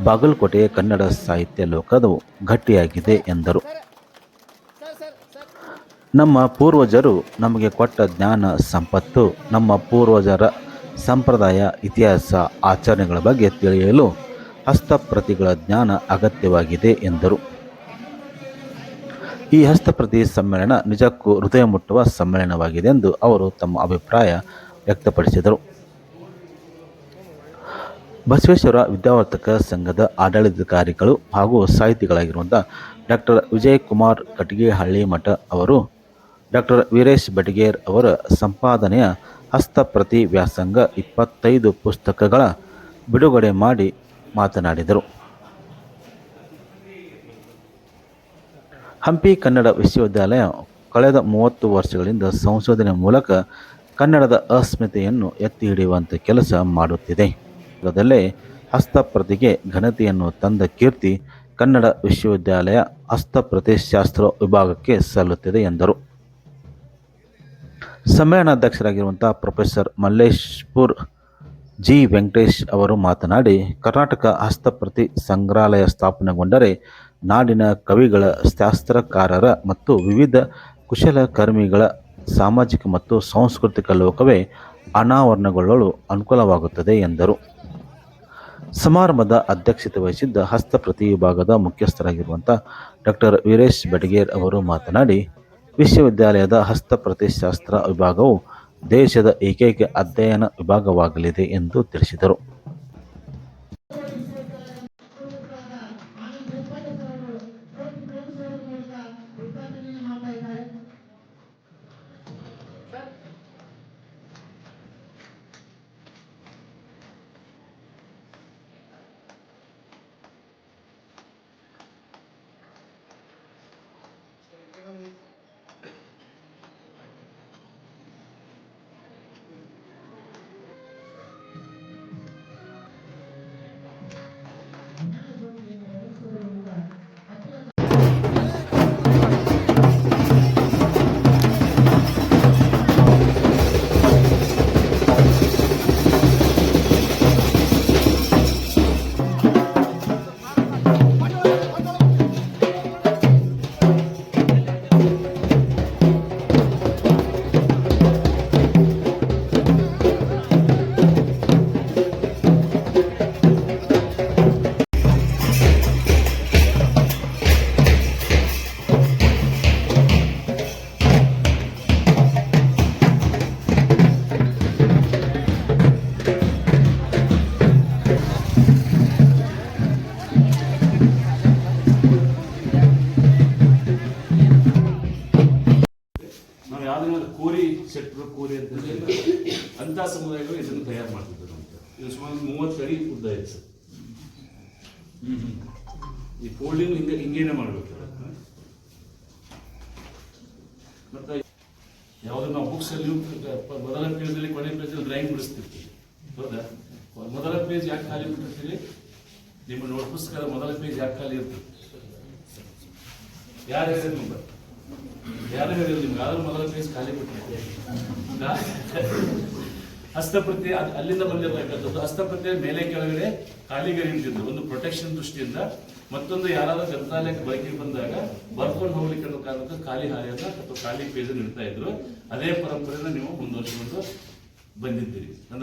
ಬಾಗಲಕೋಟೆ ಕನ್ನಡ ಸಾಹಿತ್ಯ ಲೋಕವು ಗಟ್ಟಿಯಾಗಿದೆ ಎಂದರು. ನಮ್ಮ ಪೂರ್ವಜರು ನಮಗೆ ಕೊಟ್ಟ ಜ್ಞಾನ, ಸಂಪತ್ತು, ನಮ್ಮ ಪೂರ್ವಜರ ಸಂಪ್ರದಾಯ, ಇತಿಹಾಸ, ಆಚರಣೆಗಳ ಬಗ್ಗೆ ತಿಳಿಯಲು ಹಸ್ತಪ್ರತಿಗಳ ಜ್ಞಾನ ಅಗತ್ಯವಾಗಿದೆ ಎಂದರು. ಈ ಹಸ್ತಪ್ರತಿ ಸಮ್ಮೇಳನ ನಿಜಕ್ಕೂ ಹೃದಯ ಮುಟ್ಟುವ ಸಮ್ಮೇಳನವಾಗಿದೆ ಎಂದು ಅವರು ತಮ್ಮ ಅಭಿಪ್ರಾಯ ವ್ಯಕ್ತಪಡಿಸಿದರು. ಬಸವೇಶ್ವರ ವಿದ್ಯಾವರ್ತಕ ಸಂಘದ ಆಡಳಿತಾಧಿಕಾರಿಗಳು ಹಾಗೂ ಸಾಹಿತಿಗಳಾಗಿರುವಂಥ ಡಾಕ್ಟರ್ ವಿಜಯ್ ಕುಮಾರ್ ಕಟಗಿಹಳ್ಳಿ ಮಠ ಅವರು ಡಾಕ್ಟರ್ ವೀರೇಶ್ ಬಟಗೇರ್ ಅವರ ಸಂಪಾದನೆಯ ಹಸ್ತಪ್ರತಿ ವ್ಯಾಸಂಗ ಇಪ್ಪತ್ತೈದು ಪುಸ್ತಕಗಳ ಬಿಡುಗಡೆ ಮಾಡಿ ಮಾತನಾಡಿದರು. ಹಂಪಿ ಕನ್ನಡ ವಿಶ್ವವಿದ್ಯಾಲಯ ಕಳೆದ ಮೂವತ್ತು ವರ್ಷಗಳಿಂದ ಸಂಶೋಧನೆ ಮೂಲಕ ಕನ್ನಡದ ಅಸ್ಮಿತೆಯನ್ನು ಎತ್ತಿ ಹಿಡಿಯುವಂಥ ಕೆಲಸ ಮಾಡುತ್ತಿದೆ. ಅದರಲ್ಲೇ ಹಸ್ತಪ್ರತಿಗೆ ಘನತೆಯನ್ನು ತಂದ ಕೀರ್ತಿ ಕನ್ನಡ ವಿಶ್ವವಿದ್ಯಾಲಯ ಹಸ್ತಪ್ರತಿಶಾಸ್ತ್ರ ವಿಭಾಗಕ್ಕೆ ಸಲ್ಲುತ್ತಿದೆ ಎಂದರು. ಸಮ್ಮೇಳನಾಧ್ಯಕ್ಷರಾಗಿರುವಂಥ ಪ್ರೊಫೆಸರ್ ಮಲ್ಲೇಶ್ಪುರ್ ಜಿ. ವೆಂಕಟೇಶ್ ಅವರು ಮಾತನಾಡಿ, ಕರ್ನಾಟಕ ಹಸ್ತಪ್ರತಿ ಸಂಗ್ರಹಾಲಯ ಸ್ಥಾಪನೆಗೊಂಡರೆ ನಾಡಿನ ಕವಿಗಳ, ಶಾಸ್ತ್ರಕಾರರ ಮತ್ತು ವಿವಿಧ ಕುಶಲಕರ್ಮಿಗಳ ಸಾಮಾಜಿಕ ಮತ್ತು ಸಾಂಸ್ಕೃತಿಕ ಲೋಕವೇ ಅನಾವರಣಗೊಳ್ಳಲು ಅನುಕೂಲವಾಗುತ್ತದೆ ಎಂದರು. ಸಮಾರಂಭದ ಅಧ್ಯಕ್ಷತೆ ವಹಿಸಿದ್ದ ಹಸ್ತಪ್ರತಿ ವಿಭಾಗದ ಮುಖ್ಯಸ್ಥರಾಗಿರುವಂಥ ಡಾಕ್ಟರ್ ವೀರೇಶ್ ಬೆಡಗೇರ್ ಅವರು ಮಾತನಾಡಿ, ವಿಶ್ವವಿದ್ಯಾಲಯದ ಹಸ್ತಪ್ರತಿಶಾಸ್ತ್ರ ವಿಭಾಗವು ದೇಶದ ಏಕೈಕ ಅಧ್ಯಯನ ವಿಭಾಗವಾಗಲಿದೆ ಎಂದು ತಿಳಿಸಿದರು. ಶೆಟ್ರು ಕೋರಿ ಅಂತ ಅಂಥ ಸಮುದಾಯಗಳು ಇದನ್ನು ತಯಾರು ಮಾಡ್ತಿದ್ದರು ಅಂತ. ಇದು ಸುಮಾರು ಮೂವತ್ತು ಅಡಿ ಉದ್ದ ಇತ್ತು ಸರ್. ಈ ಫೋಲ್ಡಿಂಗ್ ಹಿಂಗೆ ಹಿಂಗೇನೆ ಮಾಡಬೇಕು. ಮತ್ತೆ ಯಾವುದು ನಾವು ಬುಕ್ಸ್ ಅಲ್ಲಿ ಮೊದಲ ಪೇಜಲ್ಲಿ ಕೊನೆ ಪೇಜಲ್ಲಿ ಡ್ರಾಯಿಂಗ್ ಬಿಡಿಸ್ತಿರ್ತೀವಿ. ಹೌದಾ? ಮೊದಲ ಪೇಜ್ ಯಾಕೆ ಖಾಲಿ ಬಿಟ್ಟಿರ್ತೀವಿ ನಿಮ್ಮ ನೋಟ್ ಪುಸ್ತಕದ ಮೊದಲ ಪೇಜ್ ಯಾಕೆ ಖಾಲಿ ಇರ್ತದೆ? ಯಾರು ನಿಮ್ಗೆ ಯಾರು ಹೇಳಿದ್ರು ನಿಮ್ಗೆ? ಆದ್ರೂ ಮೊದಲ ಪ್ಲೇಸ್ ಖಾಲಿ ಬಿಟ್ಟಿದೆ ಹಸ್ತಪ್ರತಿ ಅಲ್ಲಿಂದ ಬಂದಿರತಕ್ಕಂಥದ್ದು ಹಸ್ತಪ್ರತಿ ಮೇಲೆ ಕೆಳಗಡೆ ಖಾಲಿ ನಿಂತಿದ್ದು ಒಂದು ಪ್ರೊಟೆಕ್ಷನ್ ದೃಷ್ಟಿಯಿಂದ ಮತ್ತೊಂದು ಯಾರಾದ್ರೂ ಗ್ರಂಥಾಲಯಕ್ಕೆ ಬೈಕಿಗೆ ಬಂದಾಗ ಬರ್ಕೊಂಡು ಹೋಗ್ಲಿಕ್ಕೆ ಅನ್ನೋ ಕಾರಣಕ್ಕೆ ಖಾಲಿ ಹಾಳೆಯನ್ನ ಅಥವಾ ಖಾಲಿ ಪೇಜನ್ನು ಇಡ್ತಾ ಇದ್ರು. ಅದೇ ಪರಂಪರೆಯನ್ನು ನೀವು ಮುಂದುವರಿಸಿಕೊಂಡು ಬಂದಿದ್ದೀರಿ.